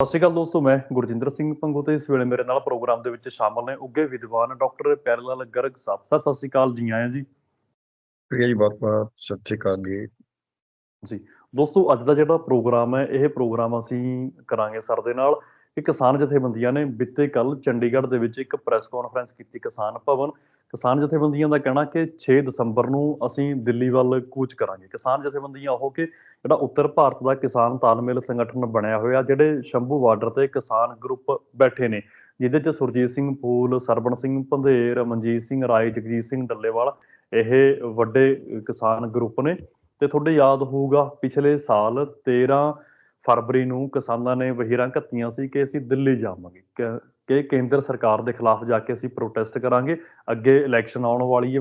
ਸਤਿ ਸ਼੍ਰੀ ਅਕਾਲ ਦੋਸਤੋ ਮੈਂ ਗੁਰਜਿੰਦਰ ਸਿੰਘ ਪੰਗੂ ਤੇ ਇਸ ਵੇਲੇ ਮੇਰੇ ਨਾਲ ਪ੍ਰੋਗਰਾਮ ਦੇ ਵਿੱਚ ਸ਼ਾਮਲ ਨੇ ਉੱਗੇ ਵਿਦਵਾਨ ਡਾਕਟਰ ਪਿਆਰੇਲਾਲ ਗਰਗ ਸਾਹਿਬ। ਸਰ ਸਤਿ ਸ਼੍ਰੀ ਅਕਾਲ ਜੀ ਆਇਆਂ ਜੀ। ਪ੍ਰਿਆ ਜੀ ਬਹੁਤ ਬਹੁਤ ਸਤਿ ਸ਼੍ਰੀ ਅਕਾਲ ਜੀ ਦੋਸਤੋ ਅੱਜ ਦਾ ਜਿਹੜਾ ਪ੍ਰੋਗਰਾਮ ਹੈ ਇਹ ਪ੍ਰੋਗਰਾਮ ਅਸੀਂ ਕਰਾਂਗੇ ਸਰ ਦੇ ਨਾਲ। ਕਿ ਕਿਸਾਨ ਜਥੇਬੰਦੀਆਂ ਨੇ ਬਿੱਤੇ ਕੱਲ ਚੰਡੀਗੜ੍ਹ ਦੇ ਵਿੱਚ ਇੱਕ ਪ੍ਰੈਸ ਕਾਨਫਰੰਸ ਕੀਤੀ ਕਿਸਾਨ ਭਵਨ। ਕਿਸਾਨ ਜਥੇਬੰਦੀਆਂ ਦਾ ਕਹਿਣਾ ਕਿ 6 ਦਸੰਬਰ ਨੂੰ ਅਸੀਂ ਦਿੱਲੀ ਵੱਲ ਕੂਚ ਕਰਾਂਗੇ। ਕਿਸਾਨ ਜਥੇਬੰਦੀਆਂ ਉਹ ਕਿ ਜਿਹੜਾ ਉੱਤਰ ਭਾਰਤ ਦਾ ਕਿਸਾਨ ਤਾਲਮੇਲ ਸੰਗਠਨ ਬਣਿਆ ਹੋਇਆ, ਜਿਹੜੇ ਸ਼ੰਭੂ ਬਾਰਡਰ ਤੇ ਕਿਸਾਨ ਗਰੁੱਪ ਬੈਠੇ ਨੇ, ਜਿਹਦੇ ਚ ਸੁਰਜੀਤ ਸਿੰਘ ਫੂਲ ਸਰਬਣ ਸਿੰਘ ਪੰਧੇਰ ਮਨਜੀਤ ਸਿੰਘ ਰਾਏ, ਜਗਜੀਤ ਸਿੰਘ ਡੱਲੇਵਾਲ ਇਹ ਵੱਡੇ ਕਿਸਾਨ ਗਰੁੱਪ ਨੇ। ਤੇ ਤੁਹਾਡੇ ਯਾਦ ਹੋਊਗਾ, ਪਿਛਲੇ ਸਾਲ 13 ਫਰਵਰੀ ਨੂੰ ਕਿਸਾਨਾਂ ਨੇ ਵਹੀਰਾਂ ਘੱਤੀਆਂ ਸੀ ਕਿ ਅਸੀਂ ਦਿੱਲੀ ਜਾਵਾਂਗੇ। ਕਿ- ਕਿ ਕੇਂਦਰ ਸਰਕਾਰ ਦੇ ਖਿਲਾਫ ਜਾ ਕੇ ਅਸੀਂ ਪ੍ਰੋਟੈਸਟ ਕਰਾਂਗੇ। ਅੱਗੇ ਇਲੈਕਸ਼ਨ ਆਉਣ ਵਾਲੀ ਹੈ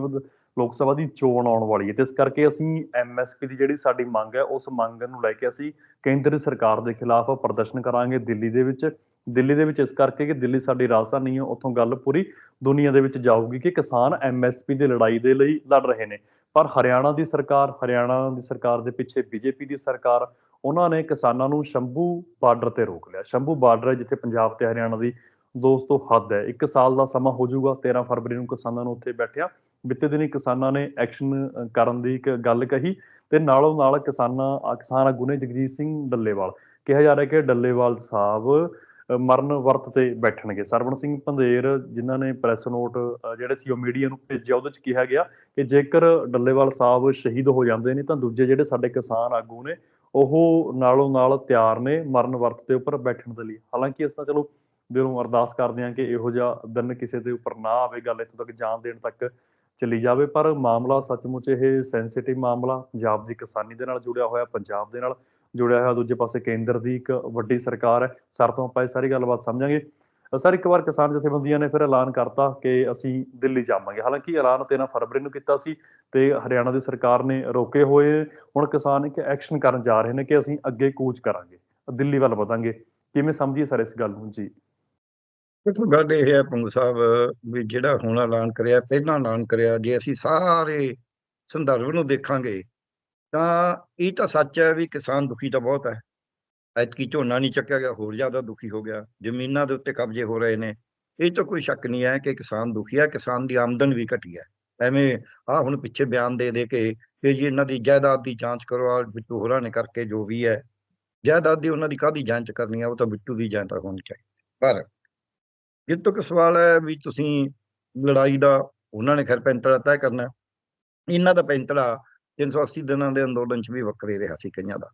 ਲੋਕ ਸਭਾ ਦੀ ਚੋਣ ਆਉਣ ਵਾਲੀ ਹੈ। ਤੇ ਇਸ ਕਰਕੇ ਅਸੀਂ ਐਮਐਸਪੀ ਦੀ ਜਿਹੜੀ ਸਾਡੀ ਮੰਗ ਹੈ, ਉਸ ਮੰਗ ਨੂੰ ਲੈ ਕੇ ਅਸੀਂ ਕੇਂਦਰ ਸਰਕਾਰ ਦੇ ਖਿਲਾਫ ਪ੍ਰਦਰਸ਼ਨ ਕਰਾਂਗੇ ਦਿੱਲੀ ਦੇ ਵਿੱਚ। ਦਿੱਲੀ ਦੇ ਵਿੱਚ ਇਸ ਕਰਕੇ ਕਿ ਦਿੱਲੀ ਸਾਡੀ ਰਾਜਧਾਨੀ ਹੈ, ਉੱਥੋਂ ਗੱਲ ਪੂਰੀ ਦੁਨੀਆ ਦੇ ਵਿੱਚ ਜਾਊਗੀ ਕਿ ਕਿਸਾਨ ਐਮਐਸਪੀ ਦੀ ਲੜਾਈ ਦੇ ਲਈ ਲੜ ਰਹੇ ਨੇ। ਪਰ ਹਰਿਆਣਾ ਦੀ ਸਰਕਾਰ, ਹਰਿਆਣਾ ਦੀ ਸਰਕਾਰ ਦੇ ਪਿੱਛੇ ਬੀਜੇਪੀ ਦੀ ਸਰਕਾਰ ਉਹਨਾਂ ਨੇ ਕਿਸਾਨਾਂ ਨੂੰ ਸ਼ੰਭੂ ਬਾਰਡਰ ਤੇ ਰੋਕ ਲਿਆ। ਸ਼ੰਭੂ ਬਾਰਡਰ ਹੈ ਜਿੱਥੇ ਪੰਜਾਬ ਤੇ ਹਰਿਆਣਾ ਦੀ ਦੋਸਤੋ ਹੱਦ ਹੈ। ਇੱਕ ਸਾਲ ਦਾ ਸਮਾਂ ਹੋ ਜਾਊਗਾ 13 ਫਰਵਰੀ ਨੂੰ ਕਿਸਾਨਾਂ ਨੂੰ ਉੱਥੇ ਬੈਠਿਆ। ਬਿੱਤੇ ਦਿਨੀ ਕਿਸਾਨਾਂ ਨੇ ਐਕਸ਼ਨ ਕਰਨ ਦੀ ਇੱਕ ਗੱਲ ਕਹੀ ਤੇ ਨਾਲੋਂ ਨਾਲ ਕਿਸਾਨਾਂ ਕਿਸਾਨ ਆਗੂ ਨੇ ਜਗਜੀਤ ਸਿੰਘ ਡੱਲੇਵਾਲ। ਕਿਹਾ ਜਾ ਰਿਹਾ ਕਿ ਡੱਲੇਵਾਲ ਸਾਹਿਬ ਮਰਨ ਵਰਤ ਤੇ ਬੈਠਣਗੇ। ਸਰਵਣ ਸਿੰਘ ਪੰਧੇਰ ਜਿਨ੍ਹਾਂ ਨੇ ਪ੍ਰੈਸ ਨੋਟ ਜਿਹੜੇ ਸੀ ਉਹ ਮੀਡੀਆ ਨੂੰ ਭੇਜਿਆ, ਉਹਦੇ ਚ ਕਿਹਾ ਗਿਆ ਕਿ ਜੇਕਰ ਡੱਲੇਵਾਲ ਸਾਹਿਬ ਸ਼ਹੀਦ ਹੋ ਜਾਂਦੇ ਨੇ ਤਾਂ ਦੂਜੇ ਜਿਹੜੇ ਸਾਡੇ ਕਿਸਾਨ ਆਗੂ ਨੇ ਉਹ ਨਾਲੋਂ ਨਾਲ ਤਿਆਰ ਨੇ ਮਰਨ ਵਰਤ ਦੇ ਉੱਪਰ ਬੈਠਣ ਦੇ ਲਈ। ਹਾਲਾਂਕਿ ਇਸ ਤਾਂ ਚਲੋ ਦਿਲੋਂ ਅਰਦਾਸ ਕਰਦੇ ਹਾਂ ਕਿ ਇਹੋ ਜਿਹਾ ਦਿਨ ਕਿਸੇ ਦੇ ਉੱਪਰ ਨਾ ਆਵੇ, ਗੱਲ ਇੱਥੋਂ ਤੱਕ ਜਾਨ ਦੇਣ ਤੱਕ ਚਲੀ ਜਾਵੇ। ਪਰ ਮਾਮਲਾ ਸੱਚਮੁੱਚ ਇਹ ਸੈਂਸਿਟਿਵ ਮਾਮਲਾ, ਪੰਜਾਬ ਦੀ ਕਿਸਾਨੀ ਦੇ ਨਾਲ ਜੁੜਿਆ ਹੋਇਆ, ਪੰਜਾਬ ਦੇ ਨਾਲ ਜੁੜਿਆ ਹੋਇਆ, ਦੂਜੇ ਪਾਸੇ ਕੇਂਦਰ ਦੀ ਇੱਕ ਵੱਡੀ ਸਰਕਾਰ ਹੈ। ਸਰ ਤੋਂ ਆਪਾਂ ਇਹ ਸਾਰੀ ਗੱਲਬਾਤ ਸਮਝਾਂਗੇ। ਸਰ ਇੱਕ ਵਾਰ ਕਿਸਾਨ ਜਥੇਬੰਦੀਆਂ ਨੇ ਫਿਰ ਐਲਾਨ ਕਰਤਾ ਕਿ ਅਸੀਂ ਦਿੱਲੀ ਜਾਵਾਂਗੇ। ਹਾਲਾਂਕਿ ਐਲਾਨ 13 ਫਰਵਰੀ ਨੂੰ ਕੀਤਾ ਸੀ ਤੇ ਹਰਿਆਣਾ ਦੀ ਸਰਕਾਰ ਨੇ ਰੋਕੇ ਹੋਏ। ਹੁਣ ਕਿਸਾਨ ਇੱਕ ਐਕਸ਼ਨ ਕਰਨ ਜਾ ਰਹੇ ਨੇ ਕਿ ਅਸੀਂ ਅੱਗੇ ਕੂਚ ਕਰਾਂਗੇ, ਦਿੱਲੀ ਵੱਲ ਵਧਾਂਗੇ। ਕਿਵੇਂ ਸਮਝੀਏ ਸਰ ਇਸ ਗੱਲ ਨੂੰ? ਜੀ। ਦੇਖੋ, ਗੱਲ ਇਹ ਹੈ ਪੰਗੂ ਸਾਹਿਬ, ਵੀ ਜਿਹੜਾ ਹੁਣ ਐਲਾਨ ਕਰਿਆ, ਪਹਿਲਾਂ ਐਲਾਨ ਕਰਿਆ, ਜੇ ਅਸੀਂ ਸਾਰੇ ਸੰਦਰਭ ਨੂੰ ਦੇਖਾਂਗੇ, ਤਾਂ ਇਹ ਤਾਂ ਸੱਚ ਹੈ ਵੀ ਕਿਸਾਨ ਦੁਖੀ ਤਾਂ ਬਹੁਤ ਹੈ। ਐਤਕੀ ਝੋਨਾ ਨਹੀਂ ਚੱਕਿਆ ਗਿਆ, ਹੋਰ ਜ਼ਿਆਦਾ ਦੁਖੀ ਹੋ ਗਿਆ। ਜ਼ਮੀਨਾਂ ਦੇ ਉੱਤੇ ਕਬਜ਼ੇ ਹੋ ਰਹੇ ਨੇ। ਇਹ ਤਾਂ ਕੋਈ ਸ਼ੱਕ ਨਹੀਂ ਹੈ ਕਿ ਕਿਸਾਨ ਦੁਖੀ ਹੈ, ਕਿਸਾਨ ਦੀ ਆਮਦਨ ਵੀ ਘਟੀ ਹੈ। ਐਵੇਂ ਆ ਹੁਣ ਪਿੱਛੇ ਬਿਆਨ ਦੇ ਦੇ ਕੇ ਕਿ ਜੀ ਇਹਨਾਂ ਦੀ ਜਾਇਦਾਦ ਦੀ ਜਾਂਚ ਕਰੋ ਆ ਬਿੱਟੂ ਹੋਰਾਂ ਨੇ ਕਰਕੇ ਜੋ ਵੀ ਹੈ। ਜਾਇਦਾਦ ਦੀ ਉਹਨਾਂ ਦੀ ਕਾਹਦੀ ਜਾਂਚ ਕਰਨੀ ਹੈ? ਉਹ ਤਾਂ ਬਿੱਟੂ ਦੀ ਜਾਂਚ ਹੋਣੀ ਚਾਹੀਦੀ। ਪਰ ਜਿੱਤੋਂ ਕਿ ਸਵਾਲ ਹੈ ਵੀ ਤੁਸੀਂ ਲੜਾਈ ਦਾ, ਉਹਨਾਂ ਨੇ ਖੈਰ ਪੈਂਤੜਾ ਤੈਅ ਕਰਨਾ। ਇਹਨਾਂ ਦਾ ਪੈਂਤੜਾ 380 ਦਿਨਾਂ ਦੇ ਅੰਦੋਲਨ 'ਚ ਵੀ ਵੱਖਰੇ ਰਿਹਾ ਸੀ ਕਈਆਂ ਦਾ।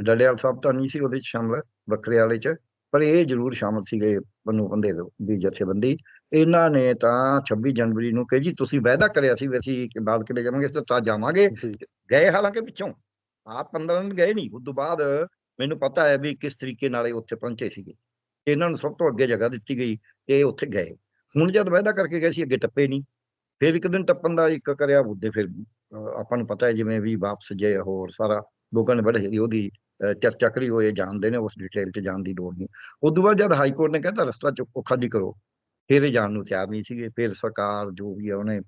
ਡੱਲੇਵਾਲ ਸਾਹਿਬ ਤਾਂ ਨਹੀਂ ਸੀ ਉਹਦੇ 'ਚ ਸ਼ਾਮਲ ਵੱਖਰੇ ਵਾਲੇ 'ਚ ਪਰ ਇਹ ਜ਼ਰੂਰ ਸ਼ਾਮਲ ਸੀਗੇ ਬੰਨੂ ਬੰਦੇ ਦੀ ਜਥੇਬੰਦੀ। ਇਹਨਾਂ ਨੇ ਤਾਂ 26 ਜਨਵਰੀ ਨੂੰ ਕਹੇ ਜੀ ਤੁਸੀਂ ਵਾਅਦਾ ਕਰਿਆ ਸੀ ਵੀ ਅਸੀਂ ਲਾਲ ਕਿਲੇ ਜਾਵਾਂਗੇ ਅਸੀਂ ਤਾਂ ਜਾਵਾਂਗੇ। ਗਏ ਹਾਲਾਂਕਿ ਪਿੱਛੋਂ ਆਪ 15 ਦਿਨ ਗਏ ਨਹੀਂ ਉਸ ਤੋਂ ਬਾਅਦ ਮੈਨੂੰ ਪਤਾ ਹੈ ਵੀ ਕਿਸ ਤਰੀਕੇ ਨਾਲ ਇਹ ਉੱਥੇ ਪਹੁੰਚੇ ਸੀਗੇ। ਇਹਨਾਂ ਨੂੰ ਸਭ ਤੋਂ ਅੱਗੇ ਜਗ੍ਹਾ ਦਿੱਤੀ ਗਈ ਤੇ ਇਹ ਉੱਥੇ ਗਏ। ਹੁਣ ਜਦ ਵਾਅਦਾ ਕਰਕੇ ਗਏ ਸੀ ਅੱਗੇ ਟੱਪੇ ਨਹੀਂ। ਫਿਰ ਇੱਕ ਦਿਨ ਟੱਪਣ ਦਾ ਇੱਕ ਕਰਿਆ ਉਹਦੇ ਫਿਰ ਆਪਾਂ ਨੂੰ ਪਤਾ ਹੈ ਜਿਵੇਂ ਵੀ ਵਾਪਸ ਜੇ ਹੋਰ ਸਾਰਾ ਲੋਕਾਂ ਨੇ ਬੜੇ ਉਹਦੀ ਚਰਚਾ ਕਰੀ ਹੋਏ ਜਾਣਦੇ ਨੇ, ਉਸ ਡਿਟੇਲ 'ਚ ਜਾਣ ਦੀ ਲੋੜ ਨਹੀਂ। ਉਸ ਤੋਂ ਬਾਅਦ ਜਦ ਹਾਈ ਕੋਰਟ ਨੇ ਕਹਿੰਦਾ ਰਸਤਾ ਚੁੱਕੋ, ਖਾਲੀ ਕਰੋ। ਫਿਰ ਇਹ ਜਾਣ ਨੂੰ ਤਿਆਰ ਨਹੀਂ ਸੀਗੇ। ਫਿਰ ਸਰਕਾਰ ਜੋ ਵੀ ਹੈ ਉਹਨੇ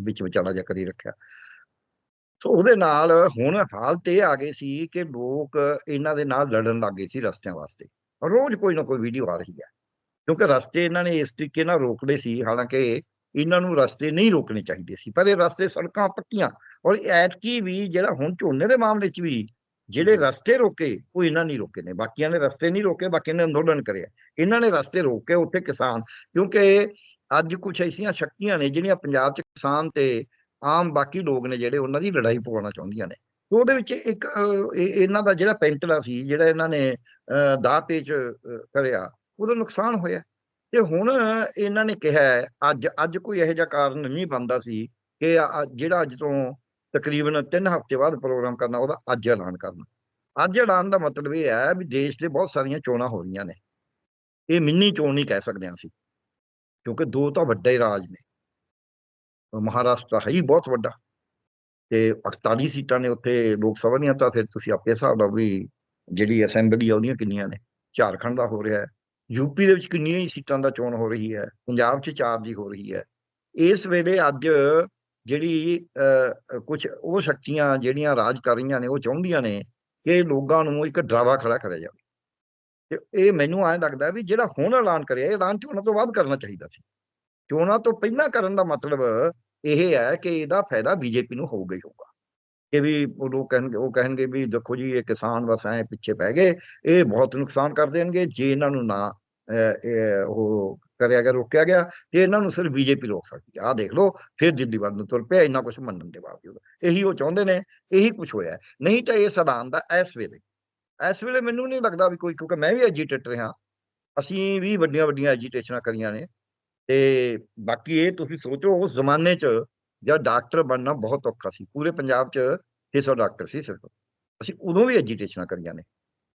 ਵਿੱਚ ਵਿਚਾਲਾ ਜਿਹਾ ਕਰੀ ਰੱਖਿਆ। ਸੋ ਉਹਦੇ ਨਾਲ ਹੁਣ ਹਾਲਤ ਇਹ ਆ ਗਈ ਸੀ ਕਿ ਲੋਕ ਇਹਨਾਂ ਦੇ ਨਾਲ ਲੜਨ ਲੱਗ ਗਏ ਸੀ ਰਸਤਿਆਂ ਵਾਸਤੇ। ਰੋਜ਼ ਕੋਈ ਨਾ ਕੋਈ ਵੀਡੀਓ ਆ ਰਹੀ ਹੈ। ਕਿਉਂਕਿ ਰਸਤੇ ਇਹਨਾਂ ਨੇ ਇਸ ਤਰੀਕੇ ਨਾਲ ਰੋਕਦੇ ਸੀ, ਹਾਲਾਂਕਿ ਇਹਨਾਂ ਨੂੰ ਰਸਤੇ ਨਹੀਂ ਰੋਕਣੇ ਚਾਹੀਦੇ ਸੀ। ਪਰ ਇਹ ਰਸਤੇ ਸੜਕਾਂ ਪੱਕੀਆਂ। ਔਰ ਐਤਕੀ ਵੀ ਜਿਹੜਾ ਹੁਣ ਝੋਨੇ ਦੇ ਮਾਮਲੇ 'ਚ ਵੀ ਜਿਹੜੇ ਰਸਤੇ ਰੋਕੇ ਉਹ ਇਹਨਾਂ ਨਹੀਂ ਰੋਕੇ ਨੇ। ਬਾਕੀਆਂ ਨੇ ਰਸਤੇ ਨਹੀਂ ਰੋਕੇ ਬਾਕੀ ਨੇ ਅੰਦੋਲਨ ਕਰਿਆ। ਇਹਨਾਂ ਨੇ ਰਸਤੇ ਰੋਕੇ ਉੱਥੇ ਕਿਸਾਨ ਕਿਉਂਕਿ ਅੱਜ ਕੁਝ ਐਸੀਆਂ ਸ਼ਕਤੀਆਂ ਨੇ ਜਿਹੜੀਆਂ ਪੰਜਾਬ 'ਚ ਕਿਸਾਨ ਤੇ ਆਮ ਬਾਕੀ ਲੋਕ ਨੇ ਜਿਹੜੇ ਉਹਨਾਂ ਦੀ ਲੜਾਈ ਪਵਾਉਣਾ ਚਾਹੁੰਦੀਆਂ ਨੇ। ਉਹਦੇ ਵਿੱਚ ਇੱਕ ਇਹਨਾਂ ਦਾ ਜਿਹੜਾ ਪੈਂਤੜਾ ਸੀ ਜਿਹੜਾ ਇਹਨਾਂ ਨੇ ਅਹ, ਦਾਅ ਪੇਚ ਕਰਿਆ ਉਹਦਾ ਨੁਕਸਾਨ ਹੋਇਆ। ਤੇ ਹੁਣ ਇਹਨਾਂ ਨੇ ਕਿਹਾ ਹੈ, ਅੱਜ ਅੱਜ ਕੋਈ ਇਹੋ ਜਿਹਾ ਕਾਰਨ ਨਹੀਂ ਬਣਦਾ ਸੀ ਕਿ ਜਿਹੜਾ ਅੱਜ ਤੋਂ ਤਕਰੀਬਨ 3 ਹਫ਼ਤੇ ਬਾਅਦ ਪ੍ਰੋਗਰਾਮ ਕਰਨਾ, ਉਹਦਾ ਅੱਜ ਐਲਾਨ ਕਰਨਾ। ਅੱਜ ਐਲਾਨ ਦਾ ਮਤਲਬ ਇਹ ਹੈ ਵੀ ਦੇਸ਼ ਦੇ ਬਹੁਤ ਸਾਰੀਆਂ ਚੋਣਾਂ ਹੋ ਰਹੀਆਂ ਨੇ। ਇਹ ਮਿੰਨੀ ਚੋਣ ਨਹੀਂ ਕਹਿ ਸਕਦੇ ਹਾਂ ਅਸੀਂ, ਕਿਉਂਕਿ ਦੋ ਤਾਂ ਵੱਡੇ ਰਾਜ ਨੇ। ਮਹਾਰਾਸ਼ਟਰ ਹੈ ਹੀ ਬਹੁਤ ਵੱਡਾ ਤੇ 48 ਸੀਟਾਂ ਨੇ ਉੱਥੇ ਲੋਕ ਸਭਾ ਦੀਆਂ, ਤਾਂ ਫਿਰ ਤੁਸੀਂ ਆਪੇ ਹਿਸਾਬ ਲਾਓ ਵੀ ਜਿਹੜੀ ਅਸੈਂਬਲੀ ਆ ਉਹਦੀਆਂ ਕਿੰਨੀਆਂ ਨੇ। ਝਾਰਖੰਡ ਦਾ ਹੋ ਰਿਹਾ ਹੈ ਯੂਪੀ ਦੇ ਵਿੱਚ ਕਿੰਨੀਆਂ ਹੀ ਸੀਟਾਂ ਦਾ ਚੋਣ ਹੋ ਰਹੀ ਹੈ, ਪੰਜਾਬ 'ਚ ਚਾਰ ਦੀ ਹੋ ਰਹੀ ਹੈ। ਇਸ ਵੇਲੇ ਅੱਜ ਜਿਹੜੀ ਕੁਝ ਉਹ ਸ਼ਕਤੀਆਂ ਜਿਹੜੀਆਂ ਰਾਜ ਕਰ ਰਹੀਆਂ ਨੇ, ਉਹ ਚਾਹੁੰਦੀਆਂ ਨੇ ਕਿ ਲੋਕਾਂ ਨੂੰ ਇੱਕ ਡਰਾਵਾ ਖੜਾ ਕਰਿਆ ਜਾਵੇ। ਤੇ ਇਹ ਮੈਨੂੰ ਐਂ ਲੱਗਦਾ ਵੀ ਜਿਹੜਾ ਹੁਣ ਐਲਾਨ ਕਰਿਆ, ਇਹ ਐਲਾਨ ਚੋਣਾਂ ਤੋਂ ਬਾਅਦ ਕਰਨਾ ਚਾਹੀਦਾ ਸੀ। ਚੋਣਾਂ ਤੋਂ ਪਹਿਲਾਂ ਕਰਨ ਦਾ ਮਤਲਬ ਇਹ ਹੈ ਕਿ ਇਹਦਾ ਫਾਇਦਾ ਬੀਜੇਪੀ ਨੂੰ ਹੋਊਗਾ ਹੀ ਹੋਊਗਾ। ਕਿ ਵੀ ਉਹ ਲੋਕ ਕਹਿਣਗੇ, ਉਹ ਕਹਿਣਗੇ ਵੀ ਦੇਖੋ ਜੀ, ਇਹ ਕਿਸਾਨ ਬਸ ਐ ਪਿੱਛੇ ਪੈ ਗਏ, ਇਹ ਬਹੁਤ ਨੁਕਸਾਨ ਕਰ ਦੇਣਗੇ, ਜੇ ਇਹਨਾਂ ਨੂੰ ਨਾ ਉਹ ਕਰਿਆ ਗਿਆ, ਰੋਕਿਆ ਗਿਆ, ਤੇ ਇਹਨਾਂ ਨੂੰ ਸਿਰਫ ਬੀਜੇਪੀ ਰੋਕ ਸਕਦੀ ਆ। ਆਹ ਦੇਖ ਲਓ, ਫਿਰ ਦਿੱਲੀ ਵੱਲ ਨੂੰ ਤੁਰ ਪਿਆ, ਇੰਨਾ ਕੁਝ ਮੰਨਣ ਦੇ ਬਾਵਜੂਦ। ਇਹੀ ਉਹ ਚਾਹੁੰਦੇ ਨੇ, ਇਹੀ ਕੁਝ ਹੋਇਆ। ਨਹੀਂ ਤਾਂ ਇਹ ਸਦਾਨ ਦਾ ਇਸ ਵੇਲੇ ਇਸ ਵੇਲੇ ਮੈਨੂੰ ਨਹੀਂ ਲੱਗਦਾ ਵੀ ਕੋਈ, ਕਿਉਂਕਿ ਮੈਂ ਵੀ ਐਜੀਟੇਟਰ ਰਿਹਾ। ਅਸੀਂ ਵੀ ਵੱਡੀਆਂ ਵੱਡੀਆਂ ਐਜੀਟੇਸ਼ਨਾਂ ਕਰੀਆਂ ਨੇ। ਤੇ ਬਾਕੀ ਇਹ ਤੁਸੀਂ ਸੋਚੋ, ਉਸ ਜ਼ਮਾਨੇ 'ਚ ਜਦ ਡਾਕਟਰ ਬਣਨਾ ਬਹੁਤ ਔਖਾ ਸੀ। ਪੂਰੇ ਪੰਜਾਬ 'ਚ 600 ਡਾਕਟਰ ਸੀ ਸਿਰਫ। ਅਸੀਂ ਉਦੋਂ ਵੀ ਐਜੀਟੇਸ਼ਨਾਂ ਕਰੀਆਂ ਨੇ।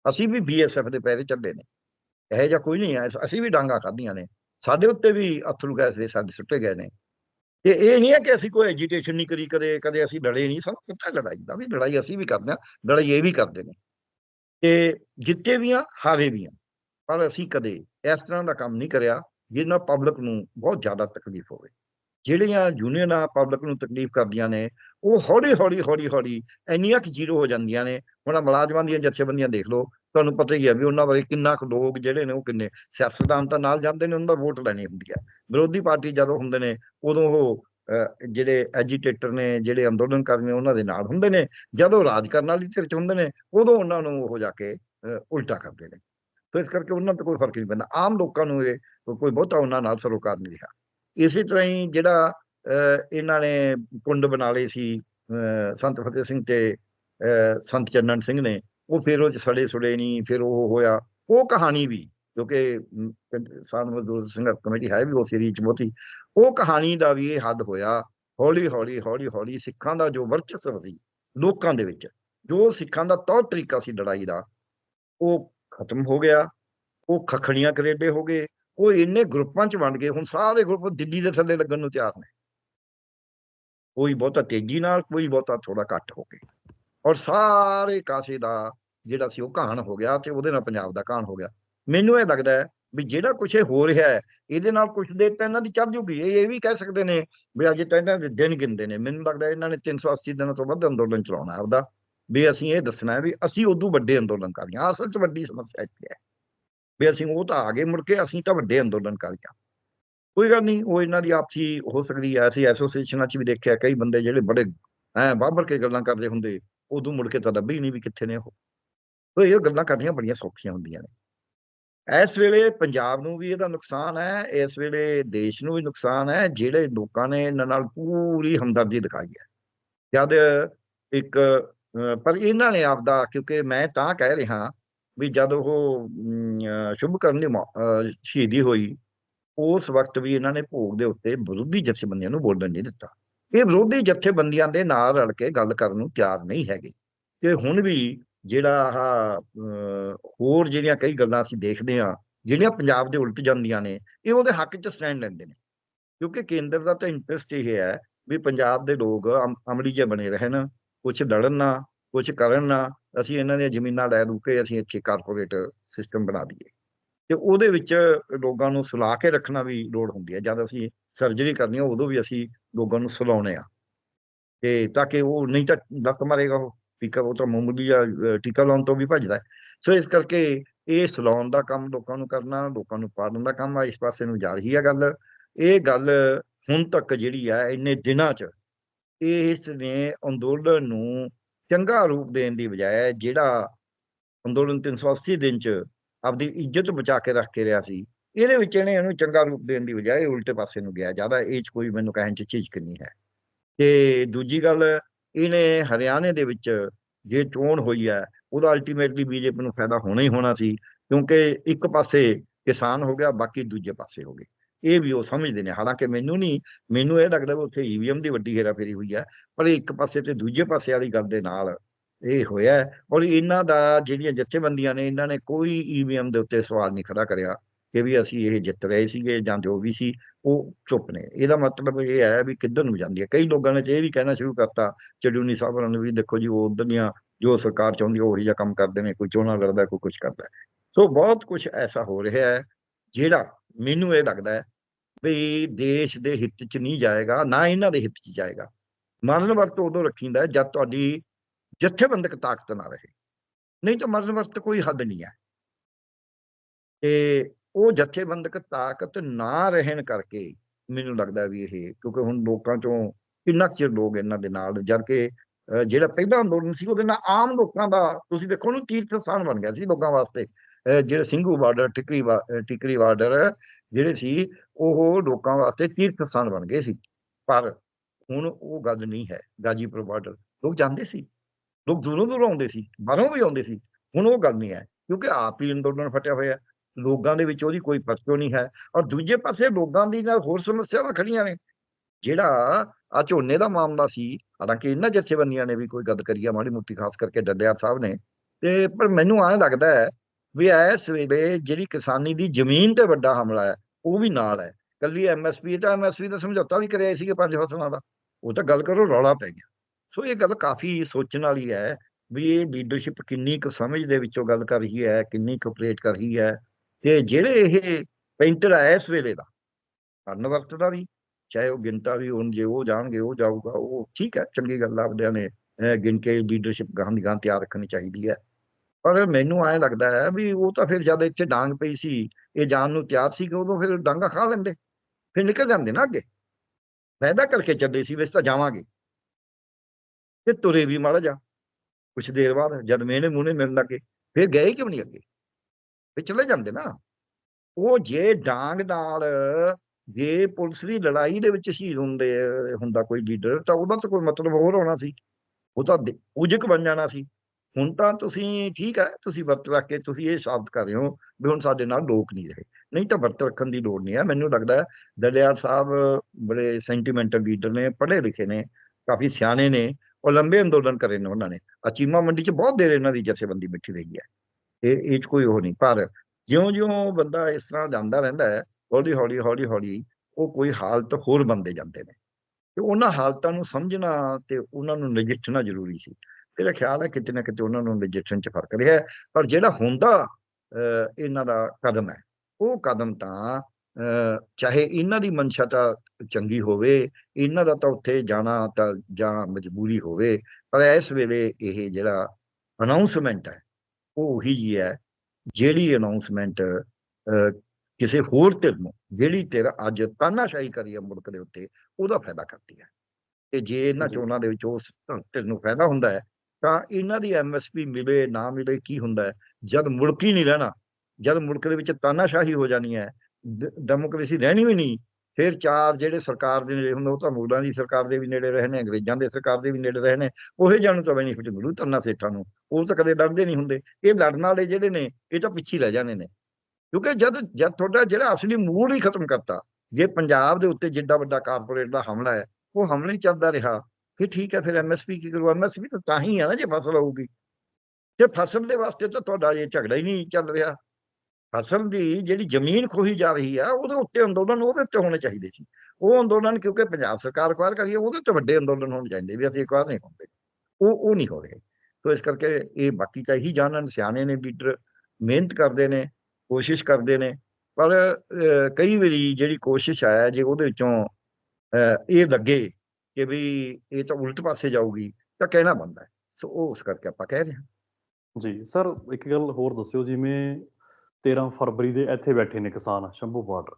ਅਸੀਂ ਵੀ ਬੀਐਸਐਫ ਦੇ ਪੈਰੇ ਚੱਲੇ ਨੇ। ਇਹੋ ਜਿਹਾ ਕੋਈ ਨਹੀਂ ਹੈ। ਅਸੀਂ ਵੀ ਡਾਂਗਾ ਖਾਧੀਆਂ ਨੇ। ਸਾਡੇ ਉੱਤੇ ਵੀ ਅਥਰੂ ਗੈਸ ਦੇ ਸਾਡੇ ਸੁੱਟੇ ਗਏ ਨੇ। ਤੇ ਇਹ ਨਹੀਂ ਹੈ ਕਿ ਅਸੀਂ ਕੋਈ ਐਜੀਟੇਸ਼ਨ ਨਹੀਂ ਕਰੀ ਕਰੇ ਕਦੇ ਅਸੀਂ ਲੜੇ ਨਹੀਂ ਸਾਨੂੰ ਪਤਾ ਲੜਾਈ ਦਾ ਵੀ, ਲੜਾਈ ਅਸੀਂ ਵੀ ਕਰਦੇ ਹਾਂ, ਲੜਾਈ ਇਹ ਵੀ ਕਰਦੇ ਨੇ। ਤੇ ਜਿੱਤੇ ਵੀ ਆ ਹਾਰੇ ਵੀ ਆ ਪਰ ਅਸੀਂ ਕਦੇ ਇਸ ਤਰ੍ਹਾਂ ਦਾ ਕੰਮ ਨਹੀਂ ਕਰਿਆ ਜਿਹਦੇ ਨਾਲ ਪਬਲਿਕ ਨੂੰ ਬਹੁਤ ਜ਼ਿਆਦਾ ਤਕਲੀਫ ਹੋਵੇ। ਜਿਹੜੀਆਂ ਯੂਨੀਅਨਾਂ ਪਬਲਿਕ ਨੂੰ ਤਕਲੀਫ ਕਰਦੀਆਂ ਨੇ, ਉਹ ਹੌਲੀ ਹੌਲੀ ਹੌਲੀ ਹੌਲੀ ਇੰਨੀਆਂ ਕਿ ਜ਼ੀਰੋ ਹੋ ਜਾਂਦੀਆਂ ਨੇ। ਹੁਣ ਮੁਲਾਜ਼ਮਾਂ ਦੀਆਂ ਜਥੇਬੰਦੀਆਂ ਦੇਖ ਲਓ ਤੁਹਾਨੂੰ ਪਤਾ ਹੀ ਹੈ ਵੀ ਉਹਨਾਂ ਬਾਰੇ ਕਿੰਨਾ ਕੁ ਲੋਕ ਜਿਹੜੇ ਨੇ ਉਹ ਕਿੰਨੇ ਸਿਆਸਤਦਾਨ ਤਾਂ ਨਾਲ ਜਾਂਦੇ ਨੇ, ਉਹਨਾਂ ਦਾ ਵੋਟ ਲੈਣੀ ਹੁੰਦੀ ਹੈ। ਵਿਰੋਧੀ ਪਾਰਟੀ ਜਦੋਂ ਹੁੰਦੇ ਨੇ, ਉਦੋਂ ਉਹ ਜਿਹੜੇ ਐਜੀਟੇਟਰ ਨੇ, ਜਿਹੜੇ ਅੰਦੋਲਨ ਕਰਨੇ ਉਹਨਾਂ ਦੇ ਨਾਲ ਹੁੰਦੇ ਨੇ। ਜਦੋਂ ਰਾਜ ਕਰਨ ਵਾਲੀ ਧਿਰ ਚ ਹੁੰਦੇ ਨੇ, ਉਦੋਂ ਉਹਨਾਂ ਨੂੰ ਉਹ ਜਾ ਕੇ ਉਲਟਾ ਕਰਦੇ ਨੇ। ਸੋ ਇਸ ਕਰਕੇ ਉਹਨਾਂ ਤੇ ਕੋਈ ਫ਼ਰਕ ਨਹੀਂ ਪੈਂਦਾ। ਆਮ ਲੋਕਾਂ ਨੂੰ ਇਹ ਕੋਈ ਬਹੁਤਾ ਉਹਨਾਂ ਨਾਲ ਸਰੋਕਾਰ ਨਹੀਂ ਰਿਹਾ। ਇਸੇ ਤਰ੍ਹਾਂ ਹੀ ਜਿਹੜਾ ਇਹਨਾਂ ਨੇ ਕੁੰਡ ਬਣਾ ਲਏ ਸੀ ਸੰਤ ਫਤਿਹ ਸਿੰਘ ਤੇ ਸੰਤ ਚੰਨਨ ਸਿੰਘ ਨੇ ਉਹ ਫਿਰ ਉਹ ਚ ਸੜੇ ਸੁੜੇ ਨਹੀਂ ਫਿਰ ਉਹ ਹੋਇਆ। ਉਹ ਕਹਾਣੀ ਵੀ ਕਿਉਂਕਿ ਅਮ, ਕਿਸਾਨ ਮਜ਼ਦੂਰ ਸੰਘਰਸ਼ ਕਮੇਟੀ ਹੈ ਵੀ ਉਹ ਸੀਰੀਜ਼ ਚ ਬਹੁਤੀ ਉਹ ਕਹਾਣੀ ਦਾ ਵੀ ਇਹ ਹੱਦ ਹੋਇਆ। ਹੌਲੀ ਹੌਲੀ ਹੌਲੀ ਹੌਲੀ ਸਿੱਖਾਂ ਦਾ ਜੋ ਵਰਚਸਵ ਸੀ ਲੋਕਾਂ ਦੇ ਵਿੱਚ ਜੋ ਸਿੱਖਾਂ ਦਾ ਤੌਰ ਤਰੀਕਾ ਸੀ ਲੜਾਈ ਦਾ ਉਹ ਖਤਮ ਹੋ ਗਿਆ। ਉਹ ਖਖੜੀਆਂ ਕਰੇਡੇ ਹੋ ਗਏ। ਉਹ ਇੰਨੇ ਗਰੁੱਪਾਂ ਚ ਵੰਡ ਗਏ। ਹੁਣ ਸਾਰੇ ਗਰੁੱਪ ਦਿੱਲੀ ਦੇ ਥੱਲੇ ਲੱਗਣ ਨੂੰ ਤਿਆਰ ਨੇ। ਕੋਈ ਬਹੁਤਾ ਤੇਜ਼ੀ ਨਾਲ ਕੋਈ ਬਹੁਤਾ ਥੋੜਾ ਘੱਟ ਹੋ ਕੇ। ਔਰ ਸਾਰੇ ਕਾਸੇ ਦਾ ਜਿਹੜਾ ਸੀ ਉਹ ਕਹਾਣ ਹੋ ਗਿਆ ਤੇ ਉਹਦੇ ਨਾਲ ਪੰਜਾਬ ਦਾ ਕਹਾਣ ਹੋ ਗਿਆ। ਮੈਨੂੰ ਇਹ ਲੱਗਦਾ ਹੈ ਵੀ ਜਿਹੜਾ ਕੁਛ ਇਹ ਹੋ ਰਿਹਾ ਹੈ, ਇਹਦੇ ਨਾਲ ਕੁਛ ਦੇਰ ਤਾਂ ਇਹਨਾਂ ਦੀ ਚੱਲ ਜੂਗੀ। ਇਹ ਇਹ ਵੀ ਕਹਿ ਸਕਦੇ ਨੇ ਵੀ ਅੱਜ ਤਾਂ ਇਹਨਾਂ ਦੇ ਦਿਨ ਗਿਣਦੇ ਨੇ। ਮੈਨੂੰ ਲੱਗਦਾ ਇਹਨਾਂ ਨੇ 380 ਦਿਨਾਂ ਤੋਂ ਵੱਧ ਅੰਦੋਲਨ ਚਲਾਉਣਾ ਆਪਦਾ। ਵੀ ਅਸੀਂ ਇਹ ਦੱਸਣਾ ਵੀ ਅਸੀਂ ਉਦੋਂ ਵੱਡੇ ਅੰਦੋਲਨ ਕਰ ਹਾਂ ਅਸਲ 'ਚ ਵੱਡੀ ਸਮੱਸਿਆ ਇੱਥੇ ਹੈ ਵੀ ਅਸੀਂ ਉਹ ਤਾਂ ਆ ਗਏ ਮੁੜ ਕੇ ਅਸੀਂ ਤਾਂ ਵੱਡੇ ਅੰਦੋਲਨ ਕਰ ਹਾਂ ਕੋਈ ਗੱਲ ਨਹੀਂ, ਉਹ ਇਹਨਾਂ ਦੀ ਆਪਸੀ ਹੋ ਸਕਦੀ ਹੈ। ਅਸੀਂ ਐਸੋਸੀਏਸ਼ਨਾਂ 'ਚ ਵੀ ਦੇਖਿਆ, ਕਈ ਬੰਦੇ ਜਿਹੜੇ ਬੜੇ ਐ ਬਾਬਰ ਕੇ ਗੱਲਾਂ ਕਰਦੇ ਹੁੰਦੇ। ਉਦੋਂ ਮੁੜ ਕੇ ਤਾਂ ਲੱਭੀ ਨਹੀਂ ਵੀ ਕਿੱਥੇ ਨੇ ਉਹ। ਉਹ ਇਹ ਗੱਲਾਂ ਕਰਨੀਆਂ ਬੜੀਆਂ ਸੌਖੀਆਂ ਹੁੰਦੀਆਂ ਨੇ। ਇਸ ਵੇਲੇ ਪੰਜਾਬ ਨੂੰ ਵੀ ਇਹਦਾ ਨੁਕਸਾਨ ਹੈ ਇਸ ਵੇਲੇ ਦੇਸ਼ ਨੂੰ ਵੀ ਨੁਕਸਾਨ ਹੈ ਜਿਹੜੇ ਲੋਕਾਂ ਨੇ ਇਹਨਾਂ ਨਾਲ ਪੂਰੀ ਹਮਦਰਦੀ ਦਿਖਾਈ ਹੈ। ਜਦ ਇੱਕ ਪਰ ਇਹਨਾਂ ਨੇ ਆਪਦਾ ਕਿਉਂਕਿ ਮੈਂ ਤਾਂ ਕਹਿ ਰਿਹਾ ਵੀ ਜਦ ਉਹ ਅਮ, ਕਰਨ ਦੀ ਮੌ- ਸ਼ਹੀਦੀ ਹੋਈ ਉਸ ਵਕਤ ਵੀ ਇਹਨਾਂ ਨੇ ਭੋਗ ਦੇ ਉੱਤੇ ਵਿਰੋਧੀ ਜਥੇਬੰਦੀਆਂ ਨੂੰ ਬੋਲਣ ਨਹੀਂ ਦਿੱਤਾ। ਇਹ ਵਿਰੋਧੀ ਜਥੇਬੰਦੀਆਂ ਦੇ ਨਾਲ ਰਲ ਕੇ ਗੱਲ ਕਰਨ ਨੂੰ ਤਿਆਰ ਨਹੀਂ ਹੈਗੇ। ਤੇ ਹੁਣ ਵੀ ਜਿਹੜਾ ਆਹ ਹੋਰ ਜਿਹੜੀਆਂ ਕਈ ਗੱਲਾਂ ਅਸੀਂ ਦੇਖਦੇ ਹਾਂ, ਜਿਹੜੀਆਂ ਪੰਜਾਬ ਦੇ ਉਲਟ ਜਾਂਦੀਆਂ ਨੇ, ਇਹ ਉਹਦੇ ਹੱਕ 'ਚ ਸਟੈਂਡ ਲੈਂਦੇ ਨੇ। ਕਿਉਂਕਿ ਕੇਂਦਰ ਦਾ ਤਾਂ ਇੰਟਰਸਟ ਇਹ ਹੈ ਵੀ ਪੰਜਾਬ ਦੇ ਲੋਕ ਅਮ- ਅਮਲੀ ਜਿਹੇ ਬਣੇ ਰਹਿਣ ਕੁਝ ਲੜਨ ਨਾ ਕੁਝ ਕਰਨ ਨਾ, ਅਸੀਂ ਇਹਨਾਂ ਦੀਆਂ ਜ਼ਮੀਨਾਂ ਲੈ ਲੂ ਕੇ ਅਸੀਂ ਇੱਥੇ ਕਾਰਪੋਰੇਟ ਸਿਸਟਮ ਬਣਾ ਦਈਏ। ਤੇ ਉਹਦੇ ਵਿੱਚ ਲੋਕਾਂ ਨੂੰ ਸੁਲਾ ਕੇ ਰੱਖਣਾ ਵੀ ਲੋੜ ਹੁੰਦੀ ਹੈ। ਜਦ ਅਸੀਂ ਸਰਜਰੀ ਕਰਨੀ ਆ ਉਦੋਂ ਵੀ ਅਸੀਂ ਲੋਕਾਂ ਨੂੰ ਸੁਲਾਉਣੇ ਆ। ਤੇ ਤਾਂ ਕਿ ਉਹ ਨਹੀਂ ਤਾਂ ਲੱਤ ਮਾਰੇਗਾ ਉਹ ਟੀਕਾ ਉਹ ਤਾਂ ਮਾਮੂਲੀ ਜਿਹਾ ਟੀਕਾ ਲਾਉਣ ਤੋਂ ਵੀ ਭੱਜਦਾ। ਸੋ ਇਸ ਕਰਕੇ ਇਹ ਸੁਲਾਉਣ ਦਾ ਕੰਮ ਲੋਕਾਂ ਨੂੰ ਕਰਨਾ, ਲੋਕਾਂ ਨੂੰ ਪਾੜਨ ਦਾ ਕੰਮ ਆ, ਇਸ ਪਾਸੇ ਨੂੰ ਜਾ ਰਹੀ ਆ ਗੱਲ। ਇਹ ਗੱਲ ਹੁਣ ਤੱਕ ਜਿਹੜੀ ਹੈ ਇੰਨੇ ਦਿਨਾਂ 'ਚ ਇਸ ਨੇ ਅੰਦੋਲਨ ਨੂੰ ਚੰਗਾ ਰੂਪ ਦੇਣ ਦੀ ਬਜਾਏ ਜਿਹੜਾ ਅੰਦੋਲਨ 380 ਦਿਨ 'ਚ ਆਪਦੀ ਇੱਜ਼ਤ ਬਚਾ ਕੇ ਰੱਖ ਕੇ ਰਿਹਾ ਸੀ ਇਹਦੇ ਵਿੱਚ ਇਹਨੇ ਇਹਨੂੰ ਚੰਗਾ ਰੂਪ ਦੇਣ ਦੀ ਬਜਾਏ ਉਲਟੇ ਪਾਸੇ ਨੂੰ ਗਿਆ। ਜ਼ਿਆਦਾ ਇਹ 'ਚ ਕੋਈ ਮੈਨੂੰ ਕਹਿਣ 'ਚ ਝਿਜਕ ਨਹੀਂ ਹੈ। ਤੇ ਦੂਜੀ ਗੱਲ, ਇਹਨੇ ਹਰਿਆਣੇ ਦੇ ਵਿੱਚ ਜੇ ਚੋਣ ਹੋਈ ਹੈ, ਉਹਦਾ ਅਲਟੀਮੇਟਲੀ ਬੀਜੇਪੀ ਨੂੰ ਫਾਇਦਾ ਹੋਣਾ ਹੀ ਹੋਣਾ ਸੀ, ਕਿਉਂਕਿ ਇੱਕ ਪਾਸੇ ਕਿਸਾਨ ਹੋ ਗਿਆ, ਬਾਕੀ ਦੂਜੇ ਪਾਸੇ ਹੋ ਗਏ। ਇਹ ਵੀ ਉਹ ਸਮਝਦੇ ਨੇ। ਹਾਲਾਂਕਿ ਮੈਨੂੰ ਨਹੀਂ, ਮੈਨੂੰ ਇਹ ਲੱਗਦਾ ਵੀ ਉੱਥੇ ਈਵੀਐਮ ਦੀ ਵੱਡੀ ਹੇਰਾਫੇਰੀ ਹੋਈ ਹੈ, ਪਰ ਇੱਕ ਪਾਸੇ ਤੇ ਦੂਜੇ ਪਾਸੇ ਵਾਲੀ ਗੱਲ ਦੇ ਨਾਲ ਇਹ ਹੋਇਆ ਔਰ ਇਹਨਾਂ ਦਾ ਜਿਹੜੀਆਂ ਜਥੇਬੰਦੀਆਂ ਨੇ, ਇਹਨਾਂ ਨੇ ਕੋਈ ਈਵੀਐਮ ਦੇ ਉੱਤੇ ਸਵਾਲ ਨਹੀਂ ਖੜਾ ਕਰਿਆ। ਕਿ ਵੀ ਅਸੀਂ ਇਹ ਜਿੱਤ ਰਹੇ ਸੀਗੇ ਜਾਂ ਜੋ ਵੀ ਸੀ, ਉਹ ਚੁੱਪ ਨੇ। ਇਹਦਾ ਮਤਲਬ ਇਹ ਹੈ ਵੀ ਕਿੱਧਰ ਨੂੰ ਜਾਂਦੀ ਹੈ। ਕਈ ਲੋਕਾਂ ਨੇ ਇਹ ਵੀ ਕਹਿਣਾ ਸ਼ੁਰੂ ਕਰਤਾ ਚੜੂਨੀ ਸਾਹਿਬ ਹੋਰਾਂ ਨੇ ਵੀ ਦੇਖੋ ਜੀ, ਉਹ ਉਧਰ ਦੀਆਂ ਜੋ ਸਰਕਾਰ ਚਾਹੁੰਦੀ ਹੈ ਉਹੀ ਜਿਹਾ ਕੰਮ ਕਰਦੇ ਨੇ, ਕੋਈ ਚੋਣਾਂ ਲੜਦਾ, ਕੋਈ ਕੁਝ ਕਰਦਾ। ਸੋ ਬਹੁਤ ਕੁਝ ਐਸਾ ਹੋ ਰਿਹਾ ਹੈ, ਜਿਹੜਾ ਮੈਨੂੰ ਇਹ ਲੱਗਦਾ ਹੈ ਵੀ ਦੇਸ਼ ਦੇ ਹਿੱਤ 'ਚ ਨਹੀਂ ਜਾਏਗਾ, ਨਾ ਇਹਨਾਂ ਦੇ ਹਿੱਤ 'ਚ ਜਾਏਗਾ। ਮਰਨ ਵਰਤ ਉਦੋਂ ਰੱਖੀਂਦਾ ਹੈ ਜਦ ਤੁਹਾਡੀ ਜਥੇਬੰਦਕ ਤਾਕਤ ਨਾ ਰਹੇ। ਨਹੀਂ ਤਾਂ ਮਰਨ ਵਰਤ ਕੋਈ ਹੱਦ ਨਹੀਂ ਹੈ। ਤੇ ਉਹ ਜਥੇਬੰਦਕ ਤਾਕਤ ਨਾ ਰਹਿਣ ਕਰਕੇ ਮੈਨੂੰ ਲੱਗਦਾ ਵੀ ਇਹ ਕਿਉਂਕਿ ਹੁਣ ਲੋਕਾਂ ਚੋਂ ਕਿੰਨਾ ਕੁ ਚਿਰ ਲੋਕ ਇਹਨਾਂ ਦੇ ਨਾਲ ਜਦ ਕਿ ਜਿਹੜਾ ਪਹਿਲਾ ਅੰਦੋਲਨ ਸੀ ਉਹਦੇ ਨਾਲ ਆਮ ਲੋਕਾਂ ਦਾ, ਤੁਸੀਂ ਦੇਖੋ ਨਾ ਤੀਰਥ ਸਥਾਨ ਬਣ ਗਿਆ ਸੀ ਲੋਕਾਂ ਵਾਸਤੇ। ਜਿਹੜੇ ਸਿੰਘੂ ਬਾਰਡਰ, ਟਿਕਰੀ ਬਾ- ਟਿਕਰੀ ਬਾਰਡਰ ਜਿਹੜੇ ਸੀ, ਉਹ ਲੋਕਾਂ ਵਾਸਤੇ ਤੀਰਥ ਸਥਾਨ ਬਣ ਗਏ ਸੀ। ਪਰ ਹੁਣ ਉਹ ਗੱਲ ਨਹੀਂ ਹੈ, ਗਾਜੀਪੁਰ ਬਾਰਡਰ। ਲੋਕ ਜਾਂਦੇ ਸੀ, ਲੋਕ ਦੂਰੋਂ ਦੂਰੋਂ ਆਉਂਦੇ ਸੀ, ਬਾਹਰੋਂ ਵੀ ਆਉਂਦੇ ਸੀ। ਹੁਣ ਉਹ ਗੱਲ ਨਹੀਂ ਹੈ, ਕਿਉਂਕਿ ਆਪ ਹੀ ਅੰਦੋਲਨ ਫਟਿਆ ਹੋਇਆ। ਲੋਕਾਂ ਦੇ ਵਿੱਚ ਉਹਦੀ ਕੋਈ ਪਰਚੋ ਨਹੀਂ ਹੈ ਔਰ ਦੂਜੇ ਪਾਸੇ ਲੋਕਾਂ ਦੀ ਨਾਲ ਹੋਰ ਸਮੱਸਿਆਵਾਂ ਖੜੀਆਂ ਨੇ। ਜਿਹੜਾ ਆ ਝੋਨੇ ਦਾ ਮਾਮਲਾ ਸੀ, ਹਾਲਾਂਕਿ ਇਹਨਾਂ ਜਥੇਬੰਦੀਆਂ ਨੇ ਵੀ ਕੋਈ ਗੱਲ ਕਰੀ ਆ, ਮਾੜੀ ਮੋਟੀ ਖਾਸ ਕਰਕੇ ਡੱਡਿਆ ਸਾਹਿਬ ਨੇ। ਤੇ ਪਰ ਮੈਨੂੰ ਐਂ ਲੱਗਦਾ ਹੈ ਵੀ ਇਸ ਵੇਲੇ ਜਿਹੜੀ ਕਿਸਾਨੀ ਦੀ ਜ਼ਮੀਨ ਤੇ ਵੱਡਾ ਹਮਲਾ ਹੈ, ਉਹ ਵੀ ਨਾਲ ਹੈ। ਕੱਲੀ ਐਮਐਸਪੀ ਤਾਂ ਐਮਐਸਪੀ ਦਾ ਸਮਝੌਤਾ ਵੀ ਕਰਿਆ ਸੀਗੇ ਪੰਜ ਫਸਲਾਂ ਦਾ। ਉਹ ਤਾਂ ਗੱਲ ਕਰੋ, ਰੌਲਾ ਪੈ ਗਿਆ। ਸੋ ਇਹ ਗੱਲ ਕਾਫੀ ਸੋਚਣ ਵਾਲੀ ਹੈ ਵੀ ਇਹ ਲੀਡਰਸ਼ਿਪ ਕਿੰਨੀ ਕੁ ਸਮਝ ਦੇ ਵਿੱਚੋਂ ਗੱਲ ਕਰ ਰਹੀ ਹੈ, ਕਿੰਨੀ ਕੁ ਆਪਰੇਟ ਕਰ ਰਹੀ ਹੈ। ਤੇ ਜਿਹੜੇ ਇਹ ਪੈਂਟਰ ਹੈ ਇਸ ਵੇਲੇ ਦਾ ਕਰਨ ਵਰਤਦਾ ਵੀ ਚਾਹੇ ਉਹ ਗਿਣਤਾ ਵੀ ਹੁਣ ਜੇ ਉਹ ਜਾਣਗੇ ਉਹ ਜਾਊਗਾ ਉਹ ਠੀਕ ਹੈ ਚੰਗੀ ਗੱਲ ਆਪਦਿਆਂ ਨੇ ਅਹ, ਗਿਣ ਕੇ ਲੀਡਰਸ਼ਿਪ ਗਾਂ ਦੀ ਗਾਂ ਤਿਆਰ ਰੱਖਣੀ ਚਾਹੀਦੀ ਹੈ। ਪਰ ਮੈਨੂੰ ਐਂ ਲੱਗਦਾ ਹੈ ਵੀ ਉਹ ਤਾਂ ਫਿਰ ਜਦ ਇੱਥੇ ਡਾਂਗ ਪਈ ਸੀ ਇਹ ਜਾਣ ਨੂੰ ਤਿਆਰ ਸੀ ਕਿ ਉਦੋਂ ਫਿਰ ਡਾਂਗਾ ਖਾ ਲੈਂਦੇ ਫਿਰ ਨਿਕਲ ਜਾਂਦੇ ਨਾ ਅੱਗੇ। ਫਾਇਦਾ ਕਰਕੇ ਚੱਲੇ ਸੀ ਵੈਸੇ ਤਾਂ ਜਾਵਾਂਗੇ। ਤੇ ਤੁਰੇ ਵੀ ਮਾੜਾ ਜਾ ਕੁਛ ਦੇਰ ਬਾਅਦ ਜਦ ਮੇਨੇ ਮੂਹਨੇ ਮਿਲਣ ਲੱਗੇ ਫਿਰ ਗਏ ਕਿਉਂ ਨਹੀਂ ਅੱਗੇ? ਫਿਰ ਚਲੇ ਜਾਂਦੇ ਨਾ। ਉਹ ਜੇ ਡਾਂਗ ਨਾਲ ਜੇ ਪੁਲਿਸ ਦੀ ਲੜਾਈ ਦੇ ਵਿੱਚ ਸ਼ਹੀਦ ਹੁੰਦੇ, ਹੁੰਦਾ ਕੋਈ ਲੀਡਰ, ਤਾਂ ਉਹਦਾ ਤਾਂ ਕੋਈ ਮਤਲਬ ਹੋਰ ਹੋਣਾ ਸੀ। ਉਹ ਤਾਂ ਉਜਕ ਬਣ ਜਾਣਾ ਸੀ। ਹੁਣ ਤਾਂ ਤੁਸੀਂ ਠੀਕ ਹੈ, ਤੁਸੀਂ ਵਰਤ ਰੱਖ ਕੇ ਤੁਸੀਂ ਇਹ ਸਾਬਤ ਕਰ ਰਹੇ ਹੋ ਵੀ ਹੁਣ ਸਾਡੇ ਨਾਲ ਲੋਕ ਨਹੀਂ ਰਹੇ। ਨਹੀਂ ਤਾਂ ਵਰਤ ਰੱਖਣ ਦੀ ਲੋੜ ਨਹੀਂ ਹੈ। ਮੈਨੂੰ ਲੱਗਦਾ ਹੈ ਦਲਿਆਰ ਸਾਹਿਬ ਬੜੇ ਸੈਂਟੀਮੈਂਟਲ ਲੀਡਰ ਨੇ, ਪੜ੍ਹੇ ਲਿਖੇ ਨੇ, ਕਾਫੀ ਸਿਆਣੇ ਨੇ, ਉਹ ਲੰਬੇ ਅੰਦੋਲਨ ਕਰੇ ਨੇ ਉਹਨਾਂ ਨੇ। ਅਚੀਮਾ ਮੰਡੀ 'ਚ ਬਹੁਤ ਦੇਰ ਇਹਨਾਂ ਦੀ ਜਥੇਬੰਦੀ ਬੈਠੀ ਰਹੀ ਹੈ। ਇਹ ਇਹ 'ਚ ਕੋਈ ਉਹ ਨਹੀਂ। ਪਰ ਜਿਉਂ-ਜਿਉਂ ਬੰਦਾ ਇਸ ਤਰ੍ਹਾਂ ਜਾਂਦਾ ਰਹਿੰਦਾ ਹੈ, ਹੌਲੀ ਹੌਲੀ ਹੌਲੀ ਹੌਲੀ ਉਹ ਕੋਈ ਹਾਲਤ ਹੋਰ ਬੰਦੇ ਜਾਂਦੇ ਨੇ। ਤੇ ਉਹਨਾਂ ਹਾਲਤਾਂ ਨੂੰ ਸਮਝਣਾ ਤੇ ਉਹਨਾਂ ਨੂੰ ਨਜਿੱਠਣਾ ਜ਼ਰੂਰੀ ਸੀ। ਮੇਰਾ ਖਿਆਲ ਹੈ ਕਿਤੇ ਨਾ ਕਿਤੇ ਉਹਨਾਂ ਨੂੰ ਨਜਿੱਠਣ 'ਚ ਫ਼ਰਕ ਰਿਹਾ ਪਰ ਜਿਹੜਾ ਹੁੰਦਾ ਇਹਨਾਂ ਦਾ ਕਦਮ ਹੈ, ਉਹ ਕਦਮ ਤਾਂ ਚਾਹੇ ਇਹਨਾਂ ਦੀ ਮਨਸ਼ਾ ਤਾਂ ਚੰਗੀ ਹੋਵੇ, ਇਹਨਾਂ ਦਾ ਤਾਂ ਉੱਥੇ ਜਾਣਾ ਤਾਂ ਜਾਂ ਮਜਬੂਰੀ ਹੋਵੇ, ਪਰ ਇਸ ਵੇਲੇ ਇਹ ਜਿਹੜਾ ਅਨਾਉਂਸਮੈਂਟ ਹੈ ਉਹ ਉਹੀ ਜੀ ਹੈ ਜਿਹੜੀ ਅਨਾਉਂਸਮੈਂਟ ਕਿਸੇ ਹੋਰ ਧਿਰ ਨੂੰ ਜਿਹੜੀ ਧਿਰ ਅੱਜ ਤਾਨਾਸ਼ਾਹੀ ਕਰੀ ਹੈ ਮੁਲਕ ਦੇ ਉੱਤੇ ਉਹਦਾ ਫਾਇਦਾ ਕਰਦੀ ਹੈ ਤੇ ਜੇ ਇਹਨਾਂ। ਚੋਣਾਂ ਦੇ ਵਿੱਚ ਉਸ ਧਿਰ ਨੂੰ ਫਾਇਦਾ ਹੁੰਦਾ ਹੈ ਤਾਂ ਇਹਨਾਂ ਦੀ ਐਮਐਸਪੀ ਮਿਲੇ ਨਾ ਮਿਲੇ ਕੀ ਹੁੰਦਾ ਹੈ ਜਦ ਮੁਲਕ ਹੀ ਨਹੀਂ ਰਹਿਣਾ ਜਦ ਮੁਲਕ ਦੇ ਵਿੱਚ ਤਾਨਾਸ਼ਾਹੀ ਹੋ ਜਾਣੀ ਹੈ ਡੈਮੋਕ੍ਰੇਸੀ ਰਹਿਣੀ ਵੀ ਨਹੀਂ ਫਿਰ ਚਾਰ ਜਿਹੜੇ ਸਰਕਾਰ ਦੇ ਨੇੜੇ ਹੁੰਦੇ, ਉਹ ਤਾਂ ਮੁਗਲਾਂ ਦੀ ਸਰਕਾਰ ਦੇ ਵੀ ਨੇੜੇ ਰਹੇ ਨੇ, ਅੰਗਰੇਜ਼ਾਂ ਦੇ ਸਰਕਾਰ ਦੇ ਵੀ ਨੇੜੇ ਰਹੇ ਨੇ, ਉਹੇ ਜਾਨੂੰ ਤਾਂ ਬੈਨੀਫਿਟ ਮਿਲੂ ਤਰਨਾ ਸੇਠਾਂ ਨੂੰ, ਉਹ ਤਾਂ ਕਦੇ ਲੜਦੇ ਨਹੀਂ ਹੁੰਦੇ। ਇਹ ਲੜਨ ਵਾਲੇ ਜਿਹੜੇ ਨੇ, ਇਹ ਤਾਂ ਪਿੱਛੇ ਰਹਿ ਜਾਂਦੇ ਨੇ। ਕਿਉਂਕਿ ਜਦ ਜਦ ਤੁਹਾਡਾ ਜਿਹੜਾ ਅਸਲੀ ਮੂਡ ਹੀ ਖਤਮ ਕਰਤਾ, ਜੇ ਪੰਜਾਬ ਦੇ ਉੱਤੇ ਜਿੱਡਾ ਵੱਡਾ ਕਾਰਪੋਰੇਟ ਦਾ ਹਮਲਾ ਹੈ, ਉਹ ਹਮਲਾ ਚੱਲਦਾ ਰਿਹਾ, ਫਿਰ ਠੀਕ ਹੈ, ਫਿਰ ਐਮਐਸਪੀ ਕੀ ਕਰੂ? ਐਮਐਸਪੀ ਤਾਂ ਤਾਂ ਹੀ ਹੈ ਨਾ, ਜੇ ਫਸਲ ਹੋਊਗੀ ਤੇ ਫਸਲ ਦੇ ਵਾਸਤੇ ਤਾਂ ਤੁਹਾਡਾ ਇਹ ਝਗੜਾ ਹੀ ਨਹੀਂ ਚੱਲ ਰਿਹਾ। ਫਸਲ ਦੀ ਜਿਹੜੀ ਜ਼ਮੀਨ ਖੋਹੀ ਜਾ ਰਹੀ ਆ, ਉਹਦੇ ਉੱਤੇ ਅੰਦੋਲਨ ਉਹਦੇ ਉੱਤੇ ਹੋਣੇ ਚਾਹੀਦੇ ਸੀ। ਉਹ ਅੰਦੋਲਨ ਕਿਉਂਕਿ ਪੰਜਾਬ ਸਰਕਾਰ ਅਖਬਾਰ ਕਰੀ ਉਹਦੇ ਉੱਤੇ ਵੱਡੇ ਅੰਦੋਲਨ ਹੋਣੇ ਚਾਹੀਦੇ ਵੀ ਅਸੀਂ ਅਖਬਾਰ ਨਹੀਂ ਹੁੰਦੇ ਉਹ ਉਹ ਨਹੀਂ ਹੋ ਰਹੇ। ਸੋ ਇਸ ਕਰਕੇ ਇਹ ਬਾਕੀ ਤਾਂ ਇਹੀ ਜਾਣਨ, ਸਿਆਣੇ ਨੇ ਲੀਡਰ ਮਿਹਨਤ ਕਰਦੇ ਨੇ, ਕੋਸ਼ਿਸ਼ ਕਰਦੇ ਨੇ, ਪਰ ਕਈ ਵਾਰੀ ਜਿਹੜੀ ਕੋਸ਼ਿਸ਼ ਆ, ਜੇ ਉਹਦੇ ਵਿੱਚੋਂ ਇਹ ਲੱਗੇ ਕਿ ਵੀ ਇਹ ਤਾਂ ਉਲਟ ਪਾਸੇ ਜਾਊਗੀ, ਤਾਂ ਕਹਿਣਾ ਬੰਦਾ ਸੋ ਉਹ ਉਸ ਕਰਕੇ ਆਪਾਂ ਕਹਿ ਰਹੇ ਹਾਂ। ਜੀ, ਸਰ, ਇੱਕ ਗੱਲ ਹੋਰ ਦੱਸਿਓ, ਜਿਵੇਂ 13 ਫਰਵਰੀ ਦੇ ਇੱਥੇ ਬੈਠੇ ਨੇ ਕਿਸਾਨ ਸ਼ੰਭੂ ਬਾਰਡਰ।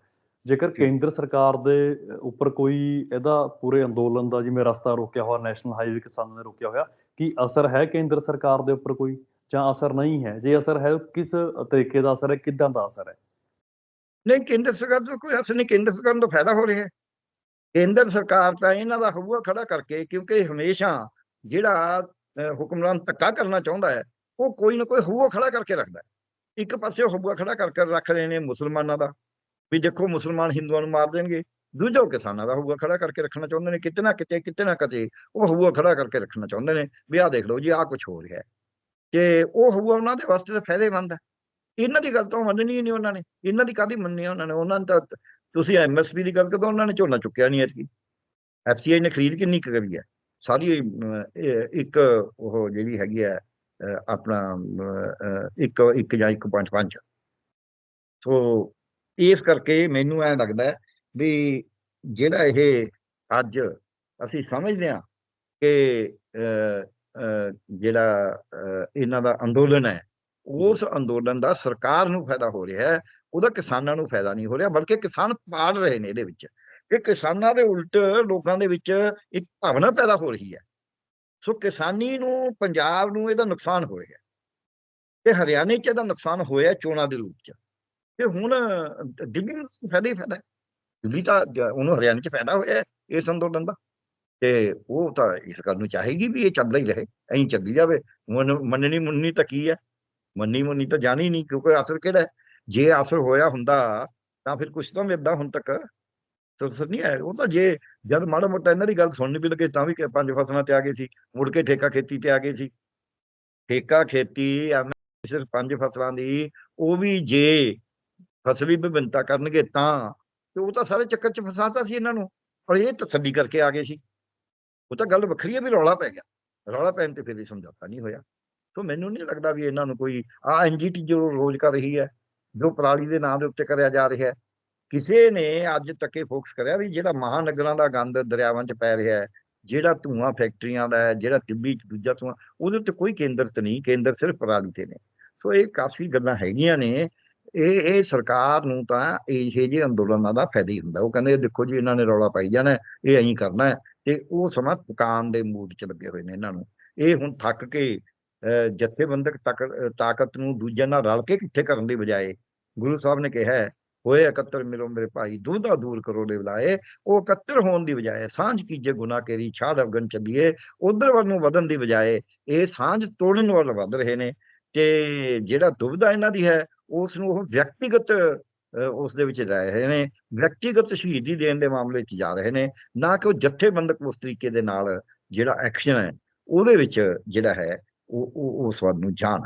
ਜੇਕਰ ਕੇਂਦਰ ਸਰਕਾਰ ਦੇ ਉੱਪਰ ਕੋਈ ਇਹਦਾ ਪੂਰੇ ਅੰਦੋਲਨ ਦਾ ਜਿਵੇਂ ਰਸਤਾ ਰੋਕਿਆ ਹੋਇਆ ਨੈਸ਼ਨਲ ਹਾਈਵੇ ਕਿਸਾਨਾਂ ਨੇ ਰੋਕਿਆ ਹੋਇਆ ਕੀ ਅਸਰ ਹੈ ਕੇਂਦਰ ਸਰਕਾਰ ਦੇ ਉੱਪਰ ਕੋਈ? ਜਾਂ ਅਸਰ ਨਹੀਂ ਹੈ? ਜੇ ਅਸਰ ਹੈ ਕਿਸ ਤਰੀਕੇ ਦਾ ਅਸਰ ਹੈ? ਕਿੱਦਾਂ ਦਾ ਅਸਰ ਹੈ? ਨਹੀਂ ਕੇਂਦਰ ਸਰਕਾਰ ਦਾ ਕੋਈ ਅਸਰ ਨਹੀਂ। ਕੇਂਦਰ ਸਰਕਾਰ ਨੂੰ ਫਾਇਦਾ ਹੋ ਰਿਹਾ ਹੈ। ਕੇਂਦਰ ਸਰਕਾਰ ਤਾਂ ਇਹਨਾਂ ਦਾ ਹਊਆ ਖੜਾ ਕਰਕੇ ਕਿਉਂਕਿ ਹਮੇਸ਼ਾ ਜਿਹੜਾ ਹੁਕਮਰਾਨ ਧੱਕਾ ਕਰਨਾ ਚਾਹੁੰਦਾ ਹੈ ਉਹ ਕੋਈ ਨਾ ਕੋਈ ਹਊਆ ਖੜਾ ਕਰਕੇ ਰੱਖਦਾ ਹੈ। ਇੱਕ ਪਾਸੇ ਉਹ ਹਊਆ ਖੜਾ ਕਰਕੇ ਰੱਖ ਰਹੇ ਨੇ ਮੁਸਲਮਾਨਾਂ ਦਾ, ਵੀ ਦੇਖੋ ਮੁਸਲਮਾਨ ਹਿੰਦੂਆਂ ਨੂੰ ਮਾਰ ਦੇਣਗੇ। ਦੂਜਾ ਕਿਸਾਨਾਂ ਦਾ ਹਊਆ ਖੜਾ ਕਰਕੇ ਰੱਖਣਾ ਚਾਹੁੰਦੇ ਨੇ ਕਿਤੇ ਨਾ ਕਿਤੇ ਕਿਤੇ ਨਾ ਕਿਤੇ ਉਹ ਹਊਆ ਖੜਾ ਕਰਕੇ ਰੱਖਣਾ ਚਾਹੁੰਦੇ ਨੇ, ਵੀ ਆਹ ਦੇਖ ਲਓ ਜੀ, ਆਹ ਕੁਝ ਹੋ ਰਿਹਾ ਹੈ। ਤੇ ਉਹ ਹਊਆ ਉਹਨਾਂ ਦੇ ਵਾਸਤੇ ਤਾਂ ਫਾਇਦੇਮੰਦ ਹੈ। ਇਹਨਾਂ ਦੀ ਗੱਲ ਤਾਂ ਮੰਨਣੀ ਨਹੀਂ ਉਹਨਾਂ ਨੇ, ਇਹਨਾਂ ਦੀ ਕਾਹਦੀ ਮੰਨਣੀ ਉਹਨਾਂ ਨੇ? ਉਹਨਾਂ ਨੇ ਤਾਂ ਤੁਸੀਂ ਐਮਐਸਪੀ ਦੀ ਗੱਲ ਕਰੋ ਉਹਨਾਂ ਨੇ ਝੋਨਾ ਚੁੱਕਿਆ ਨਹੀਂ ਐਤਕੀ? ਐਫਸੀਆਈ ਨੇ ਖਰੀਦ ਕਿੰਨੀ ਕੁ ਕਰੀ ਹੈ? ਸਾਰੀ ਇੱਕ ਉਹ ਜਿਹੜੀ ਹੈਗੀ ਹੈ ਆਪਣਾ ਅਮ, ਅ, ਇੱਕ ਇੱਕ ਜਾਂ 1.5 ਸੋ ਇਸ ਕਰਕੇ ਮੈਨੂੰ ਐ ਲੱਗਦਾ ਵੀ ਜਿਹੜਾ ਇਹ ਅੱਜ ਅਸੀਂ ਸਮਝਦੇ ਹਾਂ ਕਿ ਜਿਹੜਾ ਇਹਨਾਂ ਦਾ ਅੰਦੋਲਨ ਹੈ ਉਸ ਅੰਦੋਲਨ ਦਾ ਸਰਕਾਰ ਨੂੰ ਫਾਇਦਾ ਹੋ ਰਿਹਾ ਹੈ ਉਹਦਾ ਕਿਸਾਨਾਂ ਨੂੰ ਫਾਇਦਾ ਨਹੀਂ ਹੋ ਰਿਹਾ ਬਲਕਿ ਕਿਸਾਨ ਪਾੜ ਰਹੇ ਨੇ ਇਹਦੇ ਵਿੱਚ। ਕਿ ਕਿਸਾਨਾਂ ਦੇ ਉਲਟ ਲੋਕਾਂ ਦੇ ਵਿੱਚ ਇੱਕ ਭਾਵਨਾ ਪੈਦਾ ਹੋ ਰਹੀ ਹੈ। ਸੋ ਕਿਸਾਨੀ ਨੂੰ, ਪੰਜਾਬ ਨੂੰ ਇਹਦਾ ਨੁਕਸਾਨ ਹੋਇਆ। ਤੇ ਹਰਿਆਣੇ 'ਚ ਇਹਦਾ ਨੁਕਸਾਨ ਹੋਇਆ ਚੋਣਾਂ ਦੇ ਰੂਪ 'ਚ। ਤੇ ਹੁਣ ਦਿੱਲੀ ਨੂੰ ਫਾਇਦਾ ਹੀ ਫਾਇਦਾ। ਦਿੱਲੀ ਤਾਂ ਉਹਨੂੰ ਹਰਿਆਣੇ 'ਚ ਫਾਇਦਾ ਹੋਇਆ ਇਸ ਅੰਦੋਲਨ ਦਾ। ਤੇ ਉਹ ਤਾਂ ਇਸ ਗੱਲ ਨੂੰ ਚਾਹੇਗੀ ਵੀ ਇਹ ਚੱਲਦਾ ਹੀ ਰਹੇ, ਐਂ ਚੱਲੀ ਜਾਵੇ। ਹੁਣ ਮੰਨਣੀ ਮੁੰਨੀ ਤਾਂ ਕੀ ਹੈ? ਮੰਨੀ ਮੁੰਨੀ ਤਾਂ ਜਾਣੀ ਨਹੀਂ, ਕਿਉਂਕਿ ਅਸਰ ਕਿਹੜਾ ਜੇ ਅਸਰ ਹੋਇਆ ਹੁੰਦਾ ਤਾਂ ਫਿਰ ਕੁਛ ਤਾਂ ਮਿਲਦਾ ਹੁਣ ਤੱਕ ਤਸਰ ਨਹੀਂ ਹੈ ਉਹ ਤਾਂ ਜੇ ਜਦ ਮਾੜਾ ਮੋਟਾ ਇਹਨਾਂ ਦੀ ਗੱਲ ਸੁਣਨ ਵੀ ਲੱਗੇ ਤਾਂ ਵੀ ਪੰਜ ਫਸਲਾਂ ਤੇ ਆ ਗਏ ਸੀ। ਮੁੜ ਕੇ ਠੇਕਾ ਖੇਤੀ ਤੇ ਆ ਗਏ ਸੀ। ਠੇਕਾ, ਖੇਤੀ, ਐਵੇਂ ਸਿਰਫ ਪੰਜ ਫਸਲਾਂ ਦੀ ਉਹ ਵੀ ਜੇ ਫਸਲੀ ਵਿਭਿੰਨਤਾ ਕਰਨਗੇ ਤਾਂ। ਤੇ ਉਹ ਤਾਂ ਸਾਰੇ ਚੱਕਰ ਚ ਫਸਾਤਾ ਸੀ ਇਹਨਾਂ ਨੂੰ। ਪਰ ਇਹ ਤਸੱਲੀ ਕਰਕੇ ਆ ਗਏ ਸੀ। ਉਹ ਤਾਂ ਗੱਲ ਵੱਖਰੀ ਹੈ ਵੀ ਰੌਲਾ ਪੈ ਗਿਆ। ਰੌਲਾ ਪੈਣ ਤੇ ਫਿਰ ਵੀ ਸਮਝੌਤਾ ਨਹੀਂ ਹੋਇਆ। ਸੋ ਮੈਨੂੰ ਨਹੀਂ ਲੱਗਦਾ ਵੀ ਇਹਨਾਂ ਨੂੰ ਕੋਈ ਆ ਐਨਜੀਟੀ ਜੋ ਰੋਜ਼ ਕਰ ਰਹੀ ਹੈ, ਜੋ ਪਰਾਲੀ ਦੇ ਨਾਂ ਦੇ ਉੱਤੇ ਕਰਿਆ ਜਾ ਰਿਹਾ ਹੈ। ਕਿਸੇ ਨੇ ਅੱਜ ਤੱਕ ਇਹ ਫੋਕਸ ਕਰਿਆ ਵੀ ਜਿਹੜਾ ਮਹਾਨਗਰਾਂ ਦਾ ਗੰਦ ਦਰਿਆਵਾਂ 'ਚ ਪੈ ਰਿਹਾ ਹੈ ਜਿਹੜਾ ਧੂਆਂ ਫੈਕਟਰੀਆਂ ਦਾ ਹੈ ਜਿਹੜਾ ਦਿੱਲੀ 'ਚ ਦੂਜਾ ਧੂਆਂ ਉਹਦੇ ਉੱਤੇ ਕੋਈ ਕੇਂਦਰਤ ਨਹੀਂ ਕੇਂਦਰ ਸਿਰਫ ਪਰਾਲੀ ਤੇ ਨੇ। ਸੋ ਇਹ ਕਾਫੀ ਗੱਲਾਂ ਹੈਗੀਆਂ ਨੇ। ਇਹ ਇਹ ਸਰਕਾਰ ਨੂੰ ਤਾਂ ਇਹ ਜਿਹੇ ਅੰਦੋਲਨਾਂ ਦਾ ਫਾਇਦਾ ਹੀ ਹੁੰਦਾ। ਉਹ ਕਹਿੰਦੇ ਦੇਖੋ ਜੀ ਇਹਨਾਂ ਨੇ ਰੌਲਾ ਪਾਈ ਜਾਣਾ ਇਹ ਐਂ ਕਰਨਾ ਤੇ ਉਹ ਸਮਾਂ ਦੁਕਾਨ ਦੇ ਮੂਡ 'ਚ ਲੱਗੇ ਹੋਏ ਨੇ ਇਹਨਾਂ ਨੂੰ। ਇਹ ਹੁਣ ਥੱਕ ਕੇ ਅਹ, ਜਥੇਬੰਦਕ ਤਾਕਤ ਤਾਕਤ ਨੂੰ ਦੂਜਿਆਂ ਨਾਲ ਰਲ ਕੇ ਇਕੱਠੇ ਕਰਨ ਦੀ ਬਜਾਏ ਗੁਰੂ ਸਾਹਿਬ ਨੇ ਕਿਹਾ ਹੈ, ਹੋਏ ਇਕੱਤਰ ਮਿਲੋ ਮੇਰੇ ਭਾਈ ਦੁਦਾ ਦੂਰ ਕਰੋ ਦੇ ਬੁਲਾਏ। ਉਹ ਇਕੱਤਰ ਹੋਣ ਦੀ ਬਜਾਏ ਸਾਂਝ ਕੀਜੇ ਗੁਨਾ ਕੇਰੀ ਛਾੜ ਅਵਗਨ ਚੱਲੀਏ। ਉਧਰ ਵੱਲ ਨੂੰ ਵਧਣ ਦੀ ਬਜਾਏ ਇਹ ਸਾਂਝ ਤੋੜਨ ਵੱਲ ਵਧ ਰਹੇ ਨੇ ਤੇ ਜਿਹੜਾ ਦੁਬਿਧਾ ਇਹਨਾਂ ਦੀ ਹੈ ਉਸ ਨੂੰ ਉਹ ਵਿਅਕਤੀਗਤ ਅਹ, ਉਸ ਦੇ ਵਿੱਚ ਰਹਿ ਰਹੇ ਨੇ। ਵਿਅਕਤੀਗਤ ਸ਼ਹੀਦੀ ਦੇਣ ਦੇ ਮਾਮਲੇ 'ਚ ਜਾ ਰਹੇ ਨੇ। ਨਾ ਕਿ ਉਹ ਜਥੇਬੰਦਕ ਉਸ ਤਰੀਕੇ ਦੇ ਨਾਲ ਜਿਹੜਾ ਐਕਸ਼ਨ ਹੈ ਉਹਦੇ ਵਿੱਚ ਜਿਹੜਾ ਹੈ ਉਹ ਉਹ ਉਸ ਵੱਲ ਨੂੰ ਜਾਣ।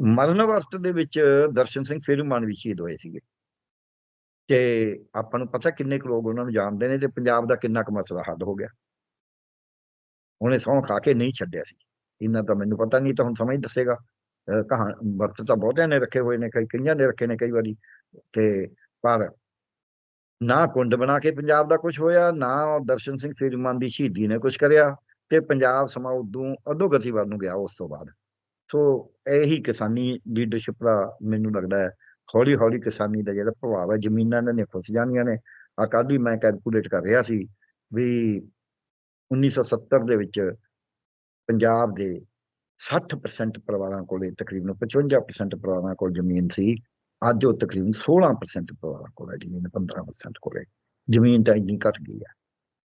ਮਰਨ ਵਰਤ ਦੇ ਵਿੱਚ ਦਰਸ਼ਨ ਸਿੰਘ ਫੇਰੂਮਾਨ ਵੀ ਸ਼ਹੀਦ ਹੋਏ ਸੀਗੇ। ਤੇ ਆਪਾਂ ਨੂੰ ਪਤਾ ਕਿੰਨੇ ਕੁ ਲੋਕ ਉਹਨਾਂ ਨੂੰ ਜਾਣਦੇ ਨੇ ਤੇ ਪੰਜਾਬ ਦਾ ਕਿੰਨਾ ਕੁ ਮਸਲਾ ਹੱਲ ਹੋ ਗਿਆ। ਉਹਨੇ ਸਹੁੰ ਖਾ ਕੇ ਨਹੀਂ ਛੱਡਿਆ ਸੀ। ਇਹਨਾਂ ਤਾਂ ਮੈਨੂੰ ਪਤਾ ਨਹੀਂ ਤਾਂ ਹੁਣ ਸਮਾਂ ਹੀ ਦੱਸੇਗਾ। ਅਹ ਵਰਤ ਤਾਂ ਬਹੁਤਿਆਂ ਨੇ ਰੱਖੇ ਹੋਏ ਨੇ, ਕਈ ਕਈਆਂ ਨੇ ਰੱਖੇ ਨੇ ਕਈ ਵਾਰੀ। ਤੇ ਪਰ ਨਾ ਕੁੰਡ ਬਣਾ ਕੇ ਪੰਜਾਬ ਦਾ ਕੁਝ ਹੋਇਆ, ਨਾ ਉਹ ਦਰਸ਼ਨ ਸਿੰਘ ਫਿਰਮਾਨ ਦੀ ਸ਼ਹੀਦੀ ਨੇ ਕੁਝ ਕਰਿਆ ਤੇ ਪੰਜਾਬ ਸਮਾਂ ਉਦੋਂ ਅਧੋਗਤੀ ਵੱਲ ਨੂੰ ਗਿਆ ਉਸ ਤੋਂ ਬਾਅਦ। ਸੋ ਇਹੀ ਕਿਸਾਨੀ ਲੀਡਰਸ਼ਿਪ ਦਾ ਮੈਨੂੰ ਲੱਗਦਾ ਹੈ ਹੌਲੀ ਹੌਲੀ ਕਿਸਾਨੀ ਦਾ ਜਿਹੜਾ ਪ੍ਰਭਾਵ ਹੈ, ਜ਼ਮੀਨਾਂ ਇਹਨਾਂ ਨੇ ਫਸ ਜਾਣੀਆਂ ਨੇ। ਆ ਕੱਲ੍ਹ ਹੀ ਮੈਂ ਕੈਲਕੂਲੇਟ ਕਰ ਰਿਹਾ ਸੀ ਵੀ 1970 ਦੇ ਵਿੱਚ ਪੰਜਾਬ ਦੇ 60% ਪਰਿਵਾਰਾਂ ਕੋਲੇ ਤਕਰੀਬਨ 55% ਪਰਿਵਾਰਾਂ ਕੋਲ ਜ਼ਮੀਨ ਸੀ। ਅੱਜ ਉਹ ਤਕਰੀਬਨ 16% ਪਰਿਵਾਰਾਂ ਕੋਲ ਹੈ, ਜ਼ਮੀਨ 15% ਕੋਲੇ ਜ਼ਮੀਨ ਤਾਂ ਇੰਨੀ ਘਟ ਗਈ ਹੈ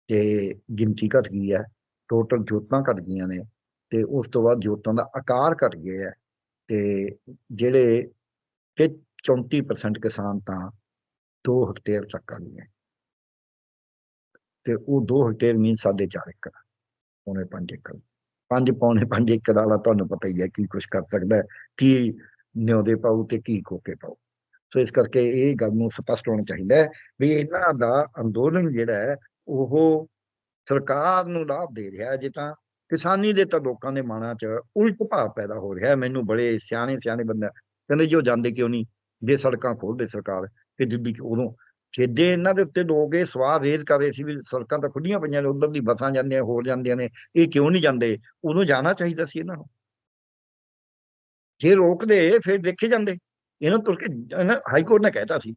ਤੇ ਗਿਣਤੀ ਘਟ ਗਈ ਹੈ ਟੋਟਲ ਜੋਤਾਂ ਘਟ ਗਈਆਂ ਨੇ ਤੇ ਉਸ ਤੋਂ ਬਾਅਦ ਜੋਤਾਂ ਦਾ ਆਕਾਰ ਘਟ ਗਿਆ ਹੈ ਤੇ ਜਿਹੜੇ 34% ਕਿਸਾਨ ਤਾਂ 2 ਹੈਕਟੇਅਰ ਤੱਕ ਆ ਗਏ ਹੈ ਤੇ ਉਹ 2 ਹੈਕਟੇਅਰ ਮੀਨ ਸਾਢੇ ਚਾਰ ਏਕੜ, ਪੌਣੇ 5 ਏਕੜ। ਪੰਜ ਪੌਣੇ 5 ਏਕੜ ਵਾਲਾ ਤੁਹਾਨੂੰ ਪਤਾ ਹੀ ਹੈ ਕੀ ਕੁਝ ਕਰ ਸਕਦਾ ਕੀ ਨਿਉਦੇ ਪਾਉ ਤੇ ਕੀ ਕੋਕੇ ਪਾਉ ਸੋ ਇਸ ਕਰਕੇ ਇਹ ਗੱਲ ਨੂੰ ਸਪਸ਼ਟ ਹੋਣਾ ਚਾਹੀਦਾ ਹੈ ਵੀ ਇਹਨਾਂ ਦਾ ਅੰਦੋਲਨ ਜਿਹੜਾ ਹੈ, ਉਹ ਸਰਕਾਰ ਨੂੰ ਲਾਭ ਦੇ ਰਿਹਾ ਜੇ ਤਾਂ ਕਿਸਾਨੀ ਦੇ ਤਾਂ ਲੋਕਾਂ ਦੇ ਮਨਾਂ 'ਚ ਉਲਟ ਭਾਵ ਪੈਦਾ ਹੋ ਰਿਹਾ ਮੈਨੂੰ ਬੜੇ ਸਿਆਣੇ ਸਿਆਣੇ ਬੰਦੇ ਕਹਿੰਦੇ ਜੋ ਜਾਂਦੇ ਕਿਉਂ ਨਹੀਂ? ਜੇ ਸੜਕਾਂ ਖੋਲਦੇ ਸਰਕਾਰ ਕਿ ਦਿੱਲੀ 'ਚ ਉਦੋਂ। ਜੇ ਇਹਨਾਂ ਦੇ ਉੱਤੇ ਲੋਕ ਇਹ ਸਵਾਲ ਰੇਜ਼ ਕਰ ਰਹੇ ਸੀ ਵੀ ਸੜਕਾਂ ਤਾਂ ਖੁੱਲੀਆਂ ਪਈਆਂ ਨੇ ਉਧਰ ਦੀ ਬੱਸਾਂ ਜਾਂਦੀਆਂ ਹੋਰ ਜਾਂਦੀਆਂ ਨੇ ਇਹ ਕਿਉਂ ਨਹੀਂ ਜਾਂਦੇ? ਉਦੋਂ ਜਾਣਾ ਚਾਹੀਦਾ ਸੀ ਇਹਨਾਂ ਨੂੰ। ਜੇ ਰੋਕਦੇ ਫਿਰ ਦੇਖੇ ਜਾਂਦੇ। ਇਹਨਾਂ ਤੁਰ ਕੇ ਹਾਈ ਕੋਰਟ ਨੇ ਕਹਿਤਾ ਸੀ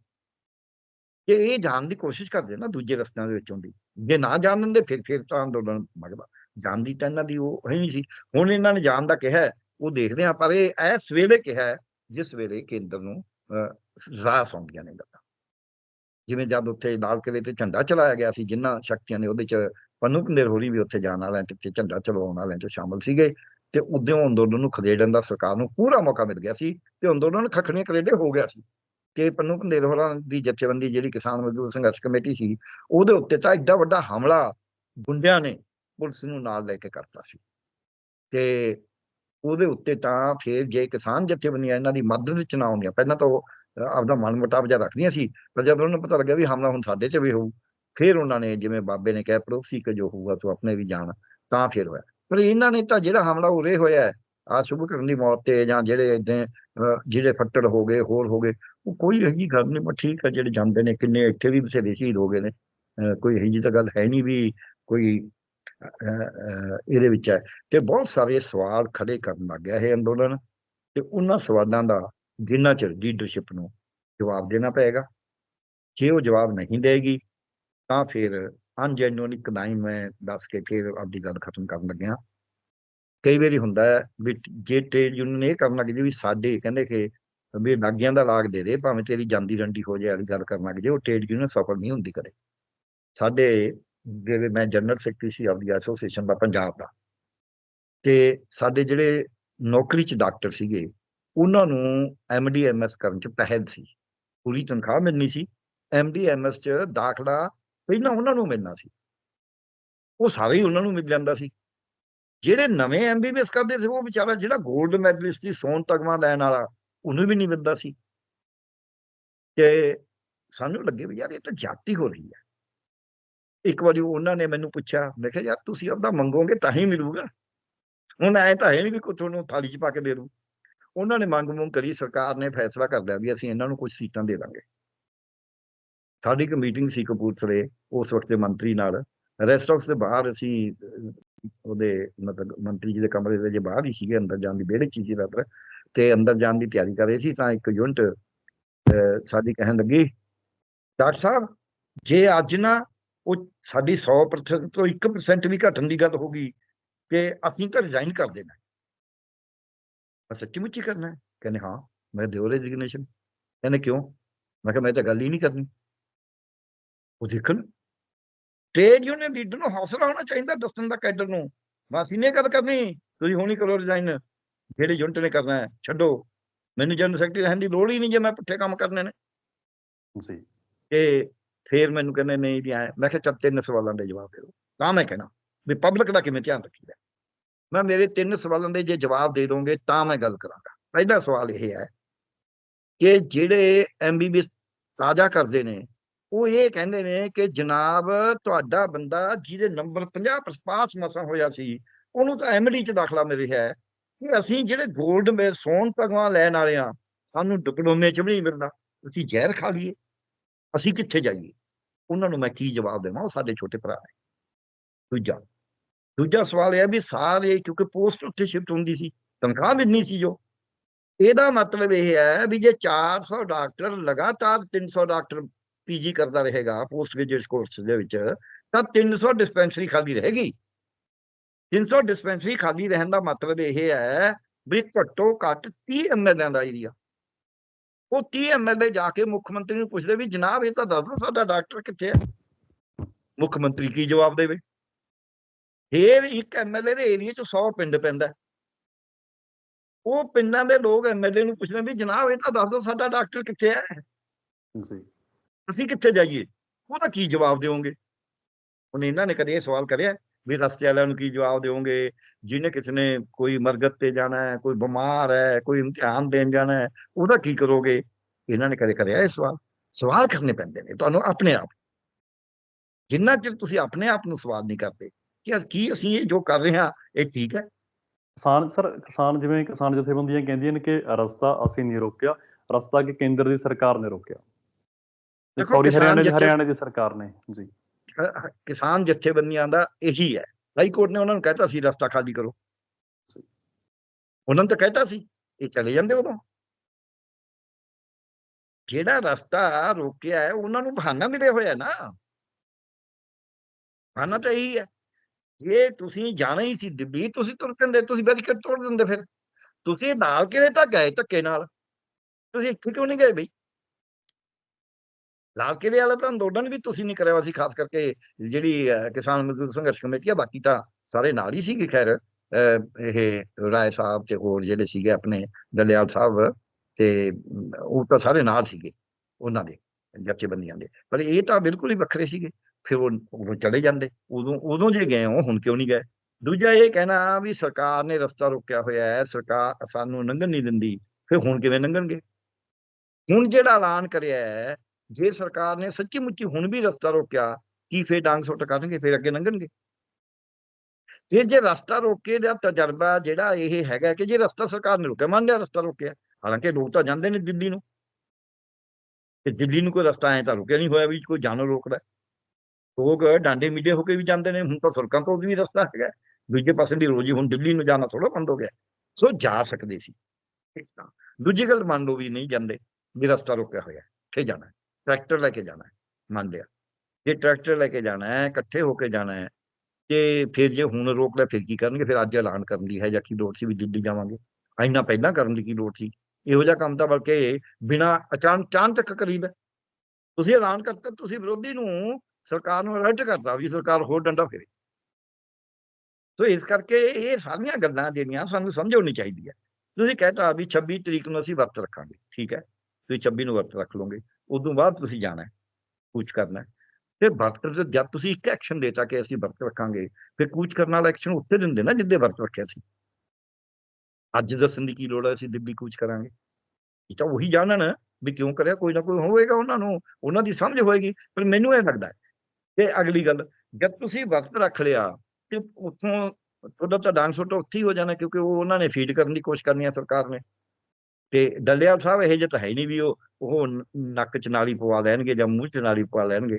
ਕਿ ਇਹ ਜਾਣ ਦੀ ਕੋਸ਼ਿਸ਼ ਕਰਦੇ ਨਾ ਦੂਜੇ ਰਸਤਿਆਂ ਦੇ ਵਿੱਚੋਂ ਦੀ। ਜੇ ਨਾ ਜਾਣ ਦਿੰਦੇ ਫਿਰ ਫਿਰ ਤਾਂ ਅੰਦੋਲਨ ਮਗਦਾ ਜਾਣ ਦੀ ਤਾਂ ਇਹਨਾਂ ਦੀ ਉਹ ਹੈ ਨਹੀਂ ਸੀ। ਹੁਣ ਇਹਨਾਂ ਨੇ ਜਾਣ ਦਾ ਕਿਹਾ ਉਹ ਦੇਖਦੇ ਆ ਪਰ ਇਹ ਇਸ ਵੇਲੇ ਕਿਹਾ ਹੈ, ਜਿਸ ਵੇਲੇ ਕੇਂਦਰ ਨੂੰ ਅਹ, ਰਾਸ ਨੇ ਗੱਲਾਂ। ਜਿਵੇਂ ਜਦ ਉੱਥੇ ਲਾਲ ਕਿਲੇ ਤੇ ਝੰਡਾ ਚਲਾਇਆ ਗਿਆ ਸੀ ਜਿਨ੍ਹਾਂ ਸ਼ਕਤੀਆਂ ਨੇ ਉਹਦੇ ਚ ਪੰਨੂ ਕੰਦਰ ਵੀ ਉੱਥੇ ਜਾਣ ਵਾਲਿਆਂ ਤੇ ਝੰਡਾ ਚਲਾਉਣ ਵਾਲਿਆਂ ਚ ਸ਼ਾਮਲ ਸੀਗੇ ਤੇ ਉਦੋਂ ਅੰਦੋਲਨ ਨੂੰ ਖਦੇੜਨ ਦਾ ਸਰਕਾਰ ਨੂੰ ਪੂਰਾ ਮੌਕਾ ਮਿਲ ਗਿਆ ਸੀ ਤੇ ਅੰਦੋਲਨ ਖੱਖਣੇ ਕਰੇਡੇ ਹੋ ਗਿਆ ਸੀ। ਤੇ ਪੰਨੂ ਕੰਦਰ ਹੋਰਾਂ ਦੀ ਜਥੇਬੰਦੀ ਜਿਹੜੀ ਕਿਸਾਨ ਮਜ਼ਦੂਰ ਸੰਘਰਸ਼ ਕਮੇਟੀ ਸੀ ਉਹਦੇ ਉੱਤੇ ਤਾਂ ਐਡਾ ਵੱਡਾ ਹਮਲਾ ਗੁੰਡਿਆਂ ਨੇ ਪੁਲਿਸ ਨੂੰ ਨਾਲ ਲੈ ਕੇ ਕਰਤਾ ਸੀ। ਤੇ ਉਹਦੇ ਉੱਤੇ ਤਾਂ ਫਿਰ ਜੇ ਕਿਸਾਨ ਜਥੇਬੰਦੀਆਂ ਇਹਨਾਂ ਦੀ ਮਦਦ ਵਿੱਚ ਨਾ ਆਉਂਦੀਆਂ, ਪਹਿਲਾਂ ਤਾਂ ਉਹ ਅਹ ਆਪਦਾ ਮਨ ਮੁਟਾਵ ਜਿਹਾ ਰੱਖਦੀਆਂ ਸੀ, ਪਰ ਜਦ ਉਹਨਾਂ ਨੂੰ ਪਤਾ ਲੱਗਿਆ ਵੀ ਹਮਲਾ ਹੁਣ ਸਾਡੇ 'ਚ ਵੀ ਹੋਊ, ਫਿਰ ਉਹਨਾਂ ਨੇ ਜਿਵੇਂ ਬਾਬੇ ਨੇ ਕਿਹਾ ਪੜੋਸੀ ਕੇ ਜੋ ਹੋਊਗਾ ਤੂੰ ਆਪਣੇ ਵੀ ਜਾਣ, ਤਾਂ ਫਿਰ ਹੋਇਆ। ਪਰ ਇਹਨਾਂ ਨੇ ਤਾਂ ਜਿਹੜਾ ਹਮਲਾ ਉਰੇ ਹੋਇਆ ਆ ਸ਼ੁਭ ਕਰਨ ਦੀ ਮੌਤ ਤੇ ਜਾਂ ਜਿਹੜੇ ਇਦਾਂ ਜਿਹੜੇ ਫੱਟੜ ਹੋ ਗਏ, ਹੋਰ ਹੋ ਗਏ, ਉਹ ਕੋਈ ਇਹੋ ਜਿਹੀ ਗੱਲ ਨਹੀਂ, ਪਰ ਠੀਕ ਆ, ਜਿਹੜੇ ਜਾਂਦੇ ਨੇ ਕਿੰਨੇ ਇੱਥੇ ਵੀ ਬਥੇਰੇ ਸ਼ਹੀਦ ਹੋ ਗਏ ਨੇ। ਅਹ ਕੋਈ ਇਹੋ ਜਿਹੀ ਤਾਂ ਗੱਲ ਹੈ ਨਹੀਂ ਵੀ ਕੋਈ ਇਹਦੇ ਵਿੱਚ ਹੈ। ਤੇ ਬਹੁਤ ਸਾਰੇ ਸਵਾਲ ਖੜੇ ਕਰਨ ਲੱਗ ਗਿਆ ਇਹ ਅੰਦੋਲਨ। ਤੇ ਉਹਨਾਂ ਸਵਾਲਾਂ ਦਾ ਜਿੰਨਾ ਚਿਰ ਲੀਡਰਸ਼ਿਪ ਨੂੰ ਜਵਾਬ ਦੇਣਾ ਪਏਗਾ। ਜੇ ਉਹ ਜਵਾਬ ਨਹੀਂ ਦੇਗੀ, ਤਾਂ ਫਿਰ ਅਨਜੈਨੂਅਨ ਇੱਕ ਮੈਂ ਦੱਸ ਕੇ ਫਿਰ ਆਪਦੀ ਗੱਲ ਖਤਮ ਕਰਨ ਲੱਗਿਆ। ਕਈ ਵਾਰੀ ਹੁੰਦਾ ਹੈ ਵੀ ਜੇ ਟ੍ਰੇਡ ਯੂਨੀਅਨ ਇਹ ਕਰਨ ਲੱਗ ਜੇ ਵੀ ਸਾਡੇ ਕਹਿੰਦੇ ਕਿ ਵੀ ਨਾਗਿਆਂ ਦਾ ਲਾਗ ਦੇ ਦੇ, ਭਾਵੇਂ ਤੇਰੀ ਜਾਂਦੀ ਰੰਡੀ ਹੋ ਜਾਏ ਵਾਲੀ ਗੱਲ ਕਰਨ ਲੱਗ ਜੇ, ਉਹ ਟ੍ਰੇਡ ਯੂਨੀਅਨ ਸਫਲ ਨਹੀਂ ਹੁੰਦੀ ਕਦੇ। ਸਾਡੇ ਜਿਹੜੇ ਮੈਂ ਜਨਰਲ ਸੈਕਟਰੀ ਸੀ ਆਫ ਦੀ ਐਸੋਸੀਏਸ਼ਨ ਦਾ, ਪੰਜਾਬ ਦਾ। ਤੇ ਸਾਡੇ ਜਿਹੜੇ ਨੌਕਰੀ 'ਚ ਡਾਕਟਰ ਸੀਗੇ, ਉਹਨਾਂ ਨੂੰ ਐਮਡੀਐਮਐਸ ਕਰਨ 'ਚ ਪਹਿਲ ਸੀ। ਪੂਰੀ ਤਨਖਾਹ ਮਿਲਣੀ ਸੀ। ਐਮਡੀਐਮਐਸ 'ਚ ਦਾਖਲਾ ਪਹਿਲਾਂ ਉਹਨਾਂ ਨੂੰ ਮਿਲਣਾ ਸੀ। ਉਹ ਸਾਰੇ ਹੀ ਉਹਨਾਂ ਨੂੰ ਮਿਲ ਜਾਂਦਾ ਸੀ। ਜਿਹੜੇ ਨਵੇਂ ਐਮਬੀਬੀਐਸ ਕਰਦੇ ਸੀ, ਉਹ ਵਿਚਾਰਾ ਜਿਹੜਾ 골ਡ ਮੈਡਲਿਸਟ ਸੀ, ਸੋਨ ਤਗਮਾ ਲੈਣ ਵਾਲਾ, ਉਹਨੂੰ ਵੀ ਨਹੀਂ ਮਿਲਦਾ ਸੀ। ਤੇ ਸਾਨੂੰ ਲੱਗੇ ਵੀ ਯਾਰ, ਇਹ ਤਾਂ ਜਾਤੀ ਹੋ ਰਹੀ ਹੈ। ਇੱਕ ਵਾਰੀ ਉਹਨਾਂ ਨੇ ਮੈਨੂੰ ਪੁੱਛਿਆ, ਮੈਂ ਕਿਹਾ, ਯਾਰ, ਤੁਸੀਂ ਆਪਦਾ ਮੰਗੋਗੇ ਤਾਂ ਹੀ ਮਿਲੂਗਾ। ਹੁਣ ਐ ਤਾਂ ਹੈ ਨਹੀਂ ਵੀ ਕੋਈ ਤੁਹਾਨੂੰ ਥਾਲੀ 'ਚ ਪਾ ਕੇ ਦੇ ਦੂ ਉਹਨਾਂ ਨੇ ਮੰਗ ਮੰਗ ਕਰੀ, ਸਰਕਾਰ ਨੇ ਫੈਸਲਾ ਕਰ ਲਿਆ ਵੀ ਅਸੀਂ ਇਹਨਾਂ ਨੂੰ ਕੁਝ ਸੀਟਾਂ ਦੇ ਦਾਂਗੇ। ਸਾਡੀ ਇੱਕ ਮੀਟਿੰਗ ਸੀ ਕਪੂਰਥਲੇ, ਉਸ ਵਕਤ ਦੇ ਮੰਤਰੀ ਨਾਲ। ਰੈਸਟ ਹਾਊਸ ਦੇ ਬਾਹਰ ਅਸੀਂ ਉਹਦੇ ਮਤਲਬ ਮੰਤਰੀ ਜੀ ਦੇ ਕਮਰੇ ਦੇ ਜੇ ਬਾਹਰ ਹੀ ਸੀਗੇ, ਅੰਦਰ ਜਾਣ ਦੀ ਵਿਹੜੇ 'ਚ ਹੀ ਸੀ ਰਾਤਰ, ਤੇ ਅੰਦਰ ਜਾਣ ਦੀ ਤਿਆਰੀ ਕਰ ਰਹੇ ਸੀ, ਤਾਂ ਇੱਕ ਯੂਨਿਟ ਸਾਡੀ ਕਹਿਣ ਲੱਗੀ, ਡਾਕਟਰ ਸਾਹਿਬ, ਜੇ ਅੱਜ ਨਾ ਉਹ ਸਾਡੀ 100% ਤੋਂ 1% ਵੀ ਘਟਣ ਦੀ ਗੱਲ ਹੋ ਗਈ ਕਿ ਅਸੀਂ ਤਾਂ ਰਿਜ਼ਾਈਨ ਕਰ ਦੇਣਾ ਮੈਂ ਸੱਚੀ ਮੁੱਚੀ ਕਰਨਾ ਹੈ? ਕਹਿੰਦੇ ਹਾਂ। ਮੈਂ ਦਿਓ ਰੈਜ਼ਿਗਨੇਸ਼ਨ ਕਹਿੰਦੇ ਕਿਉਂ? ਮੈਂ ਕਿਹਾ ਮੈਂ ਤਾਂ ਗੱਲ ਹੀ ਨਹੀਂ ਕਰਨੀ। ਉਹ ਦੇਖਣ। ਟ੍ਰੇਡ ਯੂਨੀਅਨ ਲੀਡਰ ਨੂੰ ਹੌਸਲਾ ਹੋਣਾ ਚਾਹੀਦਾ ਦੱਸਣ ਦਾ ਕੈਡਰ ਨੂੰ। ਬਸ ਇਹਨੇ ਗੱਲ ਕਰਨੀ। ਤੁਸੀਂ ਹੁਣੀ ਕਰੋ ਰਿਜ਼ਾਈਨ ਜਿਹੜੇ ਯੂਨਿਟ ਨੇ ਕਰਨਾ ਹੈ ਛੱਡੋ। ਮੈਨੂੰ ਜਨਰਲ ਸੈਕਟਰੀ ਰਹਿਣ ਦੀ ਲੋੜ ਹੀ ਨਹੀਂ ਜੇ ਮੈਂ ਪੁੱਠੇ ਕੰਮ ਕਰਨੇ ਨੇ। ਜੀ। ਤੇ ਫਿਰ ਮੈਨੂੰ ਕਹਿੰਦੇ, ਨਹੀਂ ਵੀ ਐਂ, ਮੈਂ ਕਿਹਾ ਚੱਲ ਤਿੰਨ ਸਵਾਲਾਂ ਦੇ ਜਵਾਬ ਦੇ ਦਿਓ। ਤਾਂ ਮੈਂ ਕਹਿਣਾ ਵੀ ਪਬਲਿਕ ਦਾ ਕਿਵੇਂ ਧਿਆਨ ਰੱਖੀਦਾ? ਮੈਂ ਮੇਰੇ ਤਿੰਨ ਸਵਾਲਾਂ ਦੇ ਜੇ ਜਵਾਬ ਦੇ ਦੋਗੇ ਤਾਂ ਮੈਂ ਗੱਲ ਕਰਾਂਗਾ। ਪਹਿਲਾ ਸਵਾਲ ਇਹ ਹੈ ਕਿ ਜਿਹੜੇ ਐਮਬੀਬੀਐਸ ਤਾਜ਼ਾ ਕਰਦੇ ਨੇ, ਉਹ ਇਹ ਕਹਿੰਦੇ ਨੇ ਕਿ ਜਨਾਬ ਤੁਹਾਡਾ ਬੰਦਾ ਜਿਹਦੇ ਨੰਬਰ 50 ਪਾਸ ਮਸਾਂ ਹੋਇਆ ਸੀ, ਉਹਨੂੰ ਤਾਂ ਐਮਡੀ ਚ ਦਾਖਲਾ ਮਿਲ ਰਿਹਾ ਹੈ ਕਿ ਅਸੀਂ ਜਿਹੜੇ 골ਡ ਮੇ ਸੋਨ ਤਗਮਾ ਲੈਣ ਵਾਲੇ ਆ ਸਾਨੂੰ ਡਿਪਲੋਮੇ ਚ ਵੀ ਨਹੀਂ ਮਿਲਦਾ, ਅਸੀਂ ਜ਼ਹਿਰ ਖਾ ਲਈਏ। ਅਸੀਂ ਕਿੱਥੇ ਜਾਈਏ? ਉਹਨਾਂ ਨੂੰ ਮੈਂ ਕੀ ਜਵਾਬ ਦੇਵਾਂ? ਉਹ ਸਾਡੇ ਛੋਟੇ ਭਰਾ ਨੇ। ਦੂਜਾ ਦੂਜਾ ਸਵਾਲ ਇਹ ਹੈ ਵੀ ਸਾਰੇ, ਕਿਉਂਕਿ ਪੋਸਟ ਉੱਥੇ ਸ਼ਿਫਟ ਹੁੰਦੀ ਸੀ, ਤਨਖਾਹ ਮਿਲਣੀ ਸੀ ਜੋ। ਇਹਦਾ ਮਤਲਬ ਇਹ ਹੈ ਵੀ ਜੇ 400 ਡਾਕਟਰ ਲਗਾਤਾਰ 300 ਡਾਕਟਰ ਪੀਜੀ ਕਰਦਾ ਰਹੇਗਾ, ਪੋਸਟ ਗ੍ਰੈਜੂਏਟ ਕੋਰਸ ਦੇ ਵਿੱਚ, ਤਾਂ 300 ਡਿਸਪੈਂਸਰੀ ਖਾਲੀ ਰਹੇਗੀ। 300 ਡਿਸਪੈਂਸਰੀ ਖਾਲੀ ਰਹਿਣ ਦਾ ਮਤਲਬ ਇਹ ਹੈ ਵੀ ਘੱਟੋ ਘੱਟ 30 ਐਮਐਲਏ ਦਾ ਏਰੀਆ ਉਹ 30 ਐਮਐਲਏ ਜਾ ਕੇ ਮੁੱਖ ਮੰਤਰੀ ਨੂੰ ਪੁੱਛਦੇ ਵੀ ਜਨਾਬ ਇਹ ਤਾਂ ਦੱਸ ਦਿਓ ਸਾਡਾ ਡਾਕਟਰ ਕਿੱਥੇ ਹੈ? ਮੁੱਖ ਮੰਤਰੀ ਕੀ ਜਵਾਬ ਦੇਵੇ? ਫੇਰ ਇੱਕ ਐਮਐਲਏ ਦੇ ਏਰੀਆ ਚ 100 ਪਿੰਡ ਪੈਂਦਾ। ਉਹ ਪਿੰਡਾਂ ਦੇ ਲੋਕ ਐਮਐਲਏ ਨੂੰ ਪੁੱਛਦੇ ਵੀ ਜਨਾਬ ਇਹ ਤਾਂ ਦੱਸ ਦਿਓ ਸਾਡਾ ਡਾਕਟਰ ਕਿੱਥੇ ਹੈ? ਜੀ। ਅਸੀਂ ਕਿੱਥੇ ਜਾਈਏ? ਉਹਦਾ ਕੀ ਜਵਾਬ ਦਿਓਗੇ? ਹੁਣ ਇਹਨਾਂ ਨੇ ਕਦੇ ਇਹ ਸਵਾਲ ਕਰਿਆ। ਵੀ ਰਸਤੇ ਵਾਲਿਆਂ ਨੂੰ ਕੀ ਜਵਾਬ ਦਿਓਗੇ? ਜਿਹਨੇ ਕਿਸੇ ਨੇ ਕੋਈ ਮਰਗਤ ਤੇ ਜਾਣਾ ਹੈ ਕੋਈ ਬਿਮਾਰ ਹੈ ਕੋਈ ਇਮਤਿਹਾਨ ਦੇਣ ਜਾਣਾ ਹੈ ਉਹਦਾ ਕੀ ਕਰੋਗੇ? ਇਹਨਾਂ ਨੇ ਕਦੇ ਕਰਿਆ ਇਹ ਸਵਾਲ? ਸਵਾਲ ਕਰਨੇ ਪੈਂਦੇ ਨੇ ਤੁਹਾਨੂੰ ਆਪਣੇ ਆਪ। ਜਿੰਨਾ ਚਿਰ ਤੁਸੀਂ ਆਪਣੇ ਆਪ ਨੂੰ ਸਵਾਲ ਨਹੀਂ ਕਰਦੇ ਕਿ ਅਸ- ਕੀ ਅਸੀਂ ਇਹ ਜੋ ਕਰ ਰਹੇ ਹਾਂ ਇਹ ਠੀਕ ਹੈ? ਕਿਸਾਨ ਸਰ ਕਿਸਾਨ ਜਿਵੇਂ ਕਿਸਾਨ ਜਥੇਬੰਦੀਆਂ ਕਹਿੰਦੀਆਂ ਨੇ ਕਿ ਰਸਤਾ ਅਸੀਂ ਨਹੀਂ ਰੋਕਿਆ ਰਸਤਾ ਕਿ ਕੇਂਦਰ ਦੀ ਸਰਕਾਰ ਨੇ ਰੋਕਿਆ। ਸੌਰੀ ਹਰਿਆਣਾ ਦੀ ਹਰਿਆਣਾ ਦੀ ਸਰਕਾਰ ਨੇ ਜੀ। ਕਿਸਾਨ ਜਥੇਬੰਦੀਆਂ ਦਾ ਇਹੀ ਹੈ। ਹਾਈ ਕੋਰਟ ਨੇ ਉਹਨਾਂ ਨੂੰ ਕਹਿਤਾ ਸੀ, ਰਸਤਾ ਖਾਲੀ ਕਰੋ। ਉਹਨਾਂ ਨੂੰ ਤਾਂ ਕਹਿਤਾ ਸੀ, ਇਹ ਚਲੇ ਜਾਂਦੇ ਉਦੋਂ। ਜਿਹੜਾ ਰਸਤਾ ਰੋਕਿਆ ਹੈ, ਉਹਨਾਂ ਨੂੰ ਬਹਾਨਾ ਮਿਲਿਆ ਹੋਇਆ ਨਾ। ਬਹਾਨਾ ਤਾਂ ਇਹੀ ਹੈ। ਜੇ ਤੁਸੀਂ ਜਾਣਾ ਹੀ ਸੀ ਦਿੱਲੀ, ਤੁਸੀਂ ਤੁਰ ਪੈਂਦੇ, ਤੁਸੀਂ ਬੈਰੀਕੇਡ ਤੋੜ ਦਿੰਦੇ ਫਿਰ। ਤੁਸੀਂ ਨਾਲ ਕਿਵੇਂ ਤਾਂ ਗਏ ਧੱਕੇ ਨਾਲ? ਤੁਸੀਂ ਇੱਥੇ ਕਿਉਂ ਨਹੀਂ ਗਏ ਬਈ? ਲਾਲ ਕਿਲੇ ਵਾਲਾ ਤਾਂ ਅੰਦੋਲਨ ਵੀ ਤੁਸੀਂ ਨਹੀਂ ਕਰਿਆ ਸੀ ਖਾਸ ਕਰਕੇ ਜਿਹੜੀ ਕਿਸਾਨ ਮਜ਼ਦੂਰ ਸੰਘਰਸ਼ ਕਮੇਟੀ ਆ ਬਾਕੀ ਤਾਂ ਸਾਰੇ ਨਾਲ ਹੀ ਸੀਗੇ ਖੈਰ ਅਹ, ਇਹ ਰਾਏ ਸਾਹਿਬ ਤੇ ਹੋਰ ਜਿਹੜੇ ਸੀਗੇ ਆਪਣੇ ਦਲਿਆਲ ਸਾਹਿਬ ਤੇ ਉਹ ਤਾਂ ਸਾਰੇ ਨਾਲ ਸੀਗੇ ਉਹਨਾਂ ਦੇ ਜਥੇਬੰਦੀਆਂ ਦੇ। ਪਰ ਇਹ ਤਾਂ ਬਿਲਕੁਲ ਹੀ ਵੱਖਰੇ ਸੀਗੇ ਫਿਰ ਉਹ ਉਹ ਚਲੇ ਜਾਂਦੇ ਉਦੋਂ ਉਦੋਂ ਜੇ ਗਏ ਉਹ ਹੁਣ ਕਿਉਂ ਨਹੀਂ ਗਏ? ਦੂਜਾ ਇਹ ਕਹਿਣਾ ਵੀ ਸਰਕਾਰ ਨੇ ਰਸਤਾ ਰੋਕਿਆ ਹੋਇਆ ਹੈ ਸਰਕਾਰ ਸਾਨੂੰ ਲੰਘਣ ਨਹੀਂ ਦਿੰਦੀ ਫਿਰ ਹੁਣ ਕਿਵੇਂ ਲੰਘਣਗੇ ਹੁਣ ਜਿਹੜਾ ਐਲਾਨ ਕਰਿਆ ਹੈ ਜੇ ਸਰਕਾਰ ਨੇ ਸੱਚੀ ਮੁੱਚੀ ਹੁਣ ਵੀ ਰਸਤਾ ਰੋਕਿਆ, ਕੀ ਫੇਰ ਡਾਂਗ ਸੁੱਟ ਕਰਨਗੇ ਫੇਰ ਅੱਗੇ ਲੰਘਣਗੇ? ਫਿਰ ਜੇ ਰਸਤਾ ਰੋਕੇ ਦਾ ਤਜਰਬਾ ਜਿਹੜਾ ਇਹ ਹੈਗਾ ਕਿ ਜੇ ਰਸਤਾ ਸਰਕਾਰ ਨੇ ਰੋਕਿਆ, ਮੰਨ ਲਿਆ ਰਸਤਾ ਰੋਕਿਆ, ਹਾਲਾਂਕਿ ਲੋਕ ਤਾਂ ਜਾਂਦੇ ਨੇ ਦਿੱਲੀ ਨੂੰ। ਤੇ ਦਿੱਲੀ ਨੂੰ ਕੋਈ ਰਸਤਾ ਐ ਤਾਂ ਰੁਕਿਆ ਨਹੀਂ ਹੋਇਆ ਵੀ ਕੋਈ ਜਾਣੋ ਰੋਕਦਾ। ਲੋਕ ਡਾਂਡੇ ਮਿੱਡੇ ਹੋ ਕੇ ਵੀ ਜਾਂਦੇ ਨੇ, ਹੁਣ ਤਾਂ ਸੜਕਾਂ ਤੋਂ ਵੀ ਰਸਤਾ ਹੈਗਾ। ਦੂਜੇ ਪਾਸੇ ਦੀ ਰੋਜੀ ਹੁਣ ਦਿੱਲੀ ਨੂੰ ਜਾਣਾ ਥੋੜਾ ਬੰਦ ਹੋ ਗਿਆ। ਸੋ ਜਾ ਸਕਦੇ ਸੀ। ਇਸ ਤਰ੍ਹਾਂ। ਦੂਜੀ ਗੱਲ ਮੰਨ ਲਓ ਵੀ ਨਹੀਂ ਜਾਂਦੇ, ਵੀ ਰਸਤਾ ਰੁਕਿਆ ਹੋਇਆ ਕਿ ਜਾਣਾ। ਟਰੈਕਟਰ ਲੈ ਕੇ ਜਾਣਾ ਹੈ, ਮੰਨ ਲਿਆ। ਜੇ ਟਰੈਕਟਰ ਲੈ ਕੇ ਜਾਣਾ ਹੈ ਇਕੱਠੇ ਹੋ ਕੇ ਜਾਣਾ ਹੈ ਤੇ ਫਿਰ ਜੇ ਹੁਣ ਰੋਕ ਲਿਆ ਫਿਰ ਕੀ ਕਰਨਗੇ? ਫਿਰ ਅੱਜ ਐਲਾਨ ਕਰਨ ਦੀ ਹੈ ਜਾਂ ਕੀ ਲੋੜ ਸੀ ਵੀ ਦਿੱਲੀ ਜਾਵਾਂਗੇ? ਇੰਨਾ ਪਹਿਲਾਂ ਕਰਨ ਦੀ ਕੀ ਲੋੜ ਸੀ? ਇਹੋ ਜਿਹਾ ਕੰਮ ਤਾਂ ਬਲਕਿ ਬਿਨਾ ਅਚਾਨਕ ਚਾਨਚੱਕ ਕਰੀਬ ਹੈ। ਤੁਸੀਂ ਐਲਾਨ ਕਰਤਾ ਤੁਸੀਂ ਵਿਰੋਧੀ ਨੂੰ ਸਰਕਾਰ ਨੂੰ ਅਲਰਟ ਕਰਤਾ ਵੀ ਸਰਕਾਰ ਹੋਰ ਡੰਡਾ ਫੇਰੇ। ਸੋ ਇਸ ਕਰਕੇ ਇਹ ਸਾਰੀਆਂ ਗੱਲਾਂ ਜਿਹੜੀਆਂ ਸਾਨੂੰ ਸਮਝ ਆਉਣੀ ਚਾਹੀਦੀ ਹੈ। ਤੁਸੀਂ ਕਹਿਤਾ ਵੀ 26 ਤਰੀਕ ਨੂੰ ਅਸੀਂ ਵਰਤ ਰੱਖਾਂਗੇ ਠੀਕ ਹੈ? ਤੁਸੀਂ 26 ਨੂੰ ਵਰਤ ਰੱਖ ਲਓਗੇ। ਉਦੋਂ ਬਾਅਦ ਤੁਸੀਂ ਜਾਣਾ ਕੂਚ ਕਰਨਾ ਫਿਰ ਵਰਤ ਤੇ ਜਦ ਤੁਸੀਂ ਇੱਕ ਐਕਸ਼ਨ ਦੇਤਾ ਕਿ ਅਸੀਂ ਵਰਤ ਰੱਖਾਂਗੇ, ਫਿਰ ਕੂਚ ਕਰਨ ਵਾਲਾ ਐਕਸ਼ਨ ਉੱਥੇ ਦਿੰਦੇ ਨਾ ਜਿੱਦੇ ਵਰਤ ਰੱਖਿਆ ਸੀ। ਅੱਜ ਦੱਸਣ ਦੀ ਕੀ ਲੋੜ ਹੈ, ਅਸੀਂ ਦਿੱਲੀ ਕੂਚ ਕਰਾਂਗੇ। ਇਹ ਤਾਂ ਉਹੀ ਜਾਣਨ ਵੀ ਕਿਉਂ ਕਰਿਆ, ਕੋਈ ਨਾ ਕੋਈ ਹੋਵੇਗਾ ਉਹਨਾਂ ਨੂੰ, ਉਹਨਾਂ ਦੀ ਸਮਝ ਹੋਏਗੀ, ਪਰ ਮੈਨੂੰ ਇਹ ਲੱਗਦਾ ਹੈ। ਕਿ ਅਗਲੀ ਗੱਲ, ਜਦ ਤੁਸੀਂ ਵਕਤ ਰੱਖ ਲਿਆ, ਤੇ ਉੱਥੋਂ ਤੁਹਾਡਾ ਤਾਂ ਡਾਂਸ ਉੱਤੇ ਉੱਥੇ ਹੀ ਹੋ ਜਾਣਾ, ਕਿਉਂਕਿ ਉਹ ਉਹਨਾਂ ਨੇ ਫੀਡ ਕਰਨ ਦੀ ਕੋਸ਼ਿਸ਼ ਕਰਨੀ ਹੈ ਸਰਕਾਰ ਨੇ। ਤੇ ਡੱਲਿਆਲ ਸਾਹਿਬ ਇਹ ਜਿਹਾ ਤਾਂ ਹੈ ਨਹੀਂ ਵੀ ਉਹ ਉਹ ਨੱਕ ਚ ਨਾਲੀ ਪਵਾ ਲੈਣਗੇ ਜਾਂ ਮੂੰਹ ਚ ਨਾਲੀ ਪਵਾ ਲੈਣਗੇ।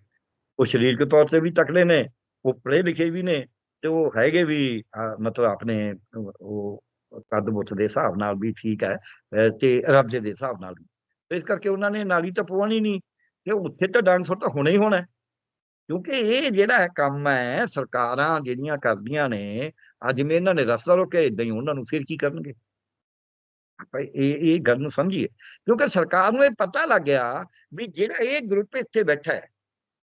ਉਹ ਸਰੀਰਕ ਤੌਰ ਤੇ ਵੀ ਤਕੜੇ ਨੇ, ਉਹ ਪੜ੍ਹੇ ਲਿਖੇ ਵੀ ਨੇ ਤੇ ਉਹ ਹੈਗੇ ਵੀ ਮਤਲਬ ਆਪਣੇ ਉਹ- ਉਹ ਕੱਦ ਬੁੱਤ ਦੇ ਹਿਸਾਬ ਨਾਲ ਵੀ ਠੀਕ ਹੈ ਤੇ ਰਬਜੇ ਦੇ ਹਿਸਾਬ ਨਾਲ ਵੀ। ਇਸ ਕਰਕੇ ਉਹਨਾਂ ਨੇ ਨਾਲੀ ਤਾਂ ਪਵਾਉਣੀ ਨਹੀਂ, ਤੇ ਉੱਥੇ ਤਾਂ ਡਾਂਸ ਤਾਂ ਹੋਣਾ ਹੀ ਹੋਣਾ। ਕਿਉਂਕਿ ਇਹ ਜਿਹੜਾ ਕੰਮ ਹੈ, ਸਰਕਾਰਾਂ ਜਿਹੜੀਆਂ ਕਰਦੀਆਂ ਨੇ, ਅੱਜ ਜਿਵੇਂ ਇਹਨਾਂ ਨੇ ਰਸਤਾ ਰੋਕਿਆ ਇਦਾਂ ਹੀ ਉਹਨਾਂ ਨੂੰ ਫਿਰ ਕੀ ਕਰਨਗੇ? ਆਪਾਂ ਇਹ ਇਹ ਗੱਲ ਨੂੰ ਸਮਝੀਏ। ਕਿਉਂਕਿ ਸਰਕਾਰ ਨੂੰ ਇਹ ਪਤਾ ਲੱਗ ਗਿਆ ਵੀ ਜਿਹੜਾ ਇਹ ਗਰੁੱਪ ਇੱਥੇ ਬੈਠਾ ਹੈ,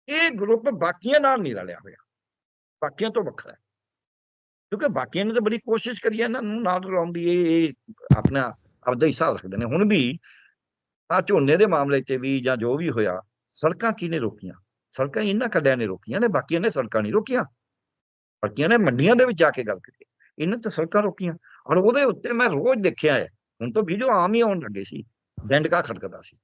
ਇਹ ਗਰੁੱਪ ਬਾਕੀਆਂ ਨਾਲ ਨਹੀਂ ਰਲਿਆ ਹੋਇਆ। ਬਾਕੀਆਂ ਤੋਂ ਵੱਖਰਾ ਹੈ। ਕਿਉਂਕਿ ਬਾਕੀਆਂ ਨੇ ਤਾਂ ਬੜੀ ਕੋਸ਼ਿਸ਼ ਕਰੀ ਇਹਨਾਂ ਨੂੰ ਨਾਲ ਰਲਾਉਣ ਦੀ, ਇਹ ਆਪਣਾ ਆਪਦਾ ਹਿਸਾਬ ਰੱਖਦੇ ਨੇ। ਹੁਣ ਵੀ ਆ ਝੋਨੇ ਦੇ ਮਾਮਲੇ 'ਤੇ ਵੀ ਜਾਂ ਜੋ ਵੀ ਹੋਇਆ, ਸੜਕਾਂ ਕਿਹਨੇ ਰੋਕੀਆਂ? ਸੜਕਾਂ ਇਹਨਾਂ ਕੱਢਿਆਂ ਨੇ ਰੋਕੀਆਂ ਨੇ, ਬਾਕੀਆਂ ਨੇ ਸੜਕਾਂ ਨਹੀਂ ਰੋਕੀਆਂ। ਬਾਕੀਆਂ ਨੇ ਮੰਡੀਆਂ ਦੇ ਵਿੱਚ ਜਾ ਕੇ ਗੱਲ ਕੀਤੀ। ਇਹਨਾਂ ਤਾਂ ਸੜਕਾਂ ਰੋਕੀਆਂ। ਔਰ ਉਹਦੇ ਉੱਤੇ ਮੈਂ ਰੋਜ਼ ਦੇਖਿਆ ਹੈ ਹੁਣ ਤਾਂ ਵੀਡੀਓ ਆਮ ਹੀ ਆਉਣ ਲੱਗੇ ਸੀ ਡੰਡਕਾ ਖੜਕਦਾ ਸੀ।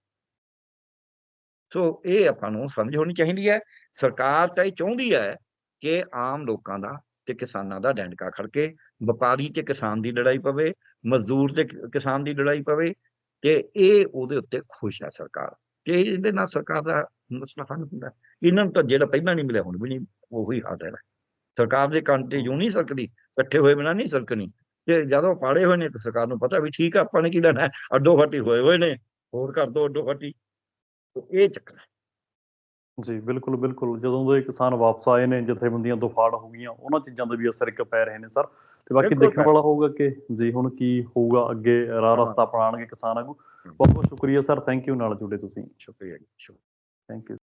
ਸੋ ਇਹ ਆਪਾਂ ਨੂੰ ਸਮਝ ਹੋਣੀ ਚਾਹੀਦੀ ਹੈ, ਸਰਕਾਰ ਤਾਂ ਇਹ ਚਾਹੁੰਦੀ ਹੈ ਕਿ ਆਮ ਲੋਕਾਂ ਦਾ ਤੇ ਕਿਸਾਨਾਂ ਦਾ ਡੈਂਡਕਾ ਖੜਕੇ, ਵਪਾਰੀ ਤੇ ਕਿਸਾਨ ਦੀ ਲੜਾਈ ਪਵੇ, ਮਜ਼ਦੂਰ ਤੇ ਕਿਸਾਨ ਦੀ ਲੜਾਈ ਪਵੇ ਤੇ ਇਹ ਉਹਦੇ ਉੱਤੇ ਖੁਸ਼ ਹੈ ਸਰਕਾਰ। ਤੇ ਇਹਦੇ ਨਾਲ ਸਰਕਾਰ ਦਾ ਮਸਲਾ ਹੱਲ ਹੁੰਦਾ। ਇਹਨਾਂ ਨੂੰ ਤਾਂ ਜਿਹੜਾ ਪਹਿਲਾਂ ਨਹੀਂ ਮਿਲਿਆ, ਹੁਣ ਵੀ ਨਹੀਂ, ਉਹੀ ਹਾਲ ਹੈ। ਸਰਕਾਰ ਦੇ ਕੰਨ ਤੇ ਜੂ ਨਹੀਂ ਸਰਕਦੀ, ਇਕੱਠੇ ਹੋਏ ਬਿਨਾਂ ਨਹੀਂ ਸਰਕਣੀ। ਤੇ ਜਦੋਂ ਪਾੜੇ ਹੋਏ ਨੇ ਤਾਂ ਸਰਕਾਰ ਨੂੰ ਪਤਾ ਵੀ ਠੀਕ ਆ ਆਪਾਂ ਨੇ ਕੀ ਲੈਣਾ ਹੈ, ਅੱਡੋ ਫੱਟੀ ਹੋਏ ਹੋਏ ਨੇ ਹੋਰ ਕਰ ਦੋ ਅੱਡੋ ਫੱਟੀ। ਇਹ ਚੱਕਰ ਹੈ। ਜੀ ਬਿਲਕੁਲ ਬਿਲਕੁਲ। ਜਦੋਂ ਦੇ ਕਿਸਾਨ ਵਾਪਸ ਆਏ ਨੇ ਜਥੇਬੰਦੀਆਂ ਤੋਂ ਫਾੜ ਹੋ ਗਈਆਂ ਉਹਨਾਂ ਚੀਜ਼ਾਂ ਦੇ ਵੀ ਅਸਰ ਇੱਕ ਪੈ ਰਹੇ ਨੇ ਸਰ। ਤੇ ਬਾਕੀ ਦੇਖਣ ਵਾਲਾ ਹੋਊਗਾ ਕਿ ਜੀ ਹੁਣ ਕੀ ਹੋਊਗਾ ਅੱਗੇ ਰਾਹ। ਰਸਤਾ ਅਪਣਾਉਣਗੇ ਕਿਸਾਨ ਆਗੂ। ਬਹੁਤ ਬਹੁਤ ਸ਼ੁਕਰੀਆ ਸਰ। ਥੈਂਕ ਯੂ ਨਾਲ ਜੁੜੇ ਤੁਸੀਂ। ਸ਼ੁਕਰੀਆ ਜੀ ਥੈਂਕ ਯੂ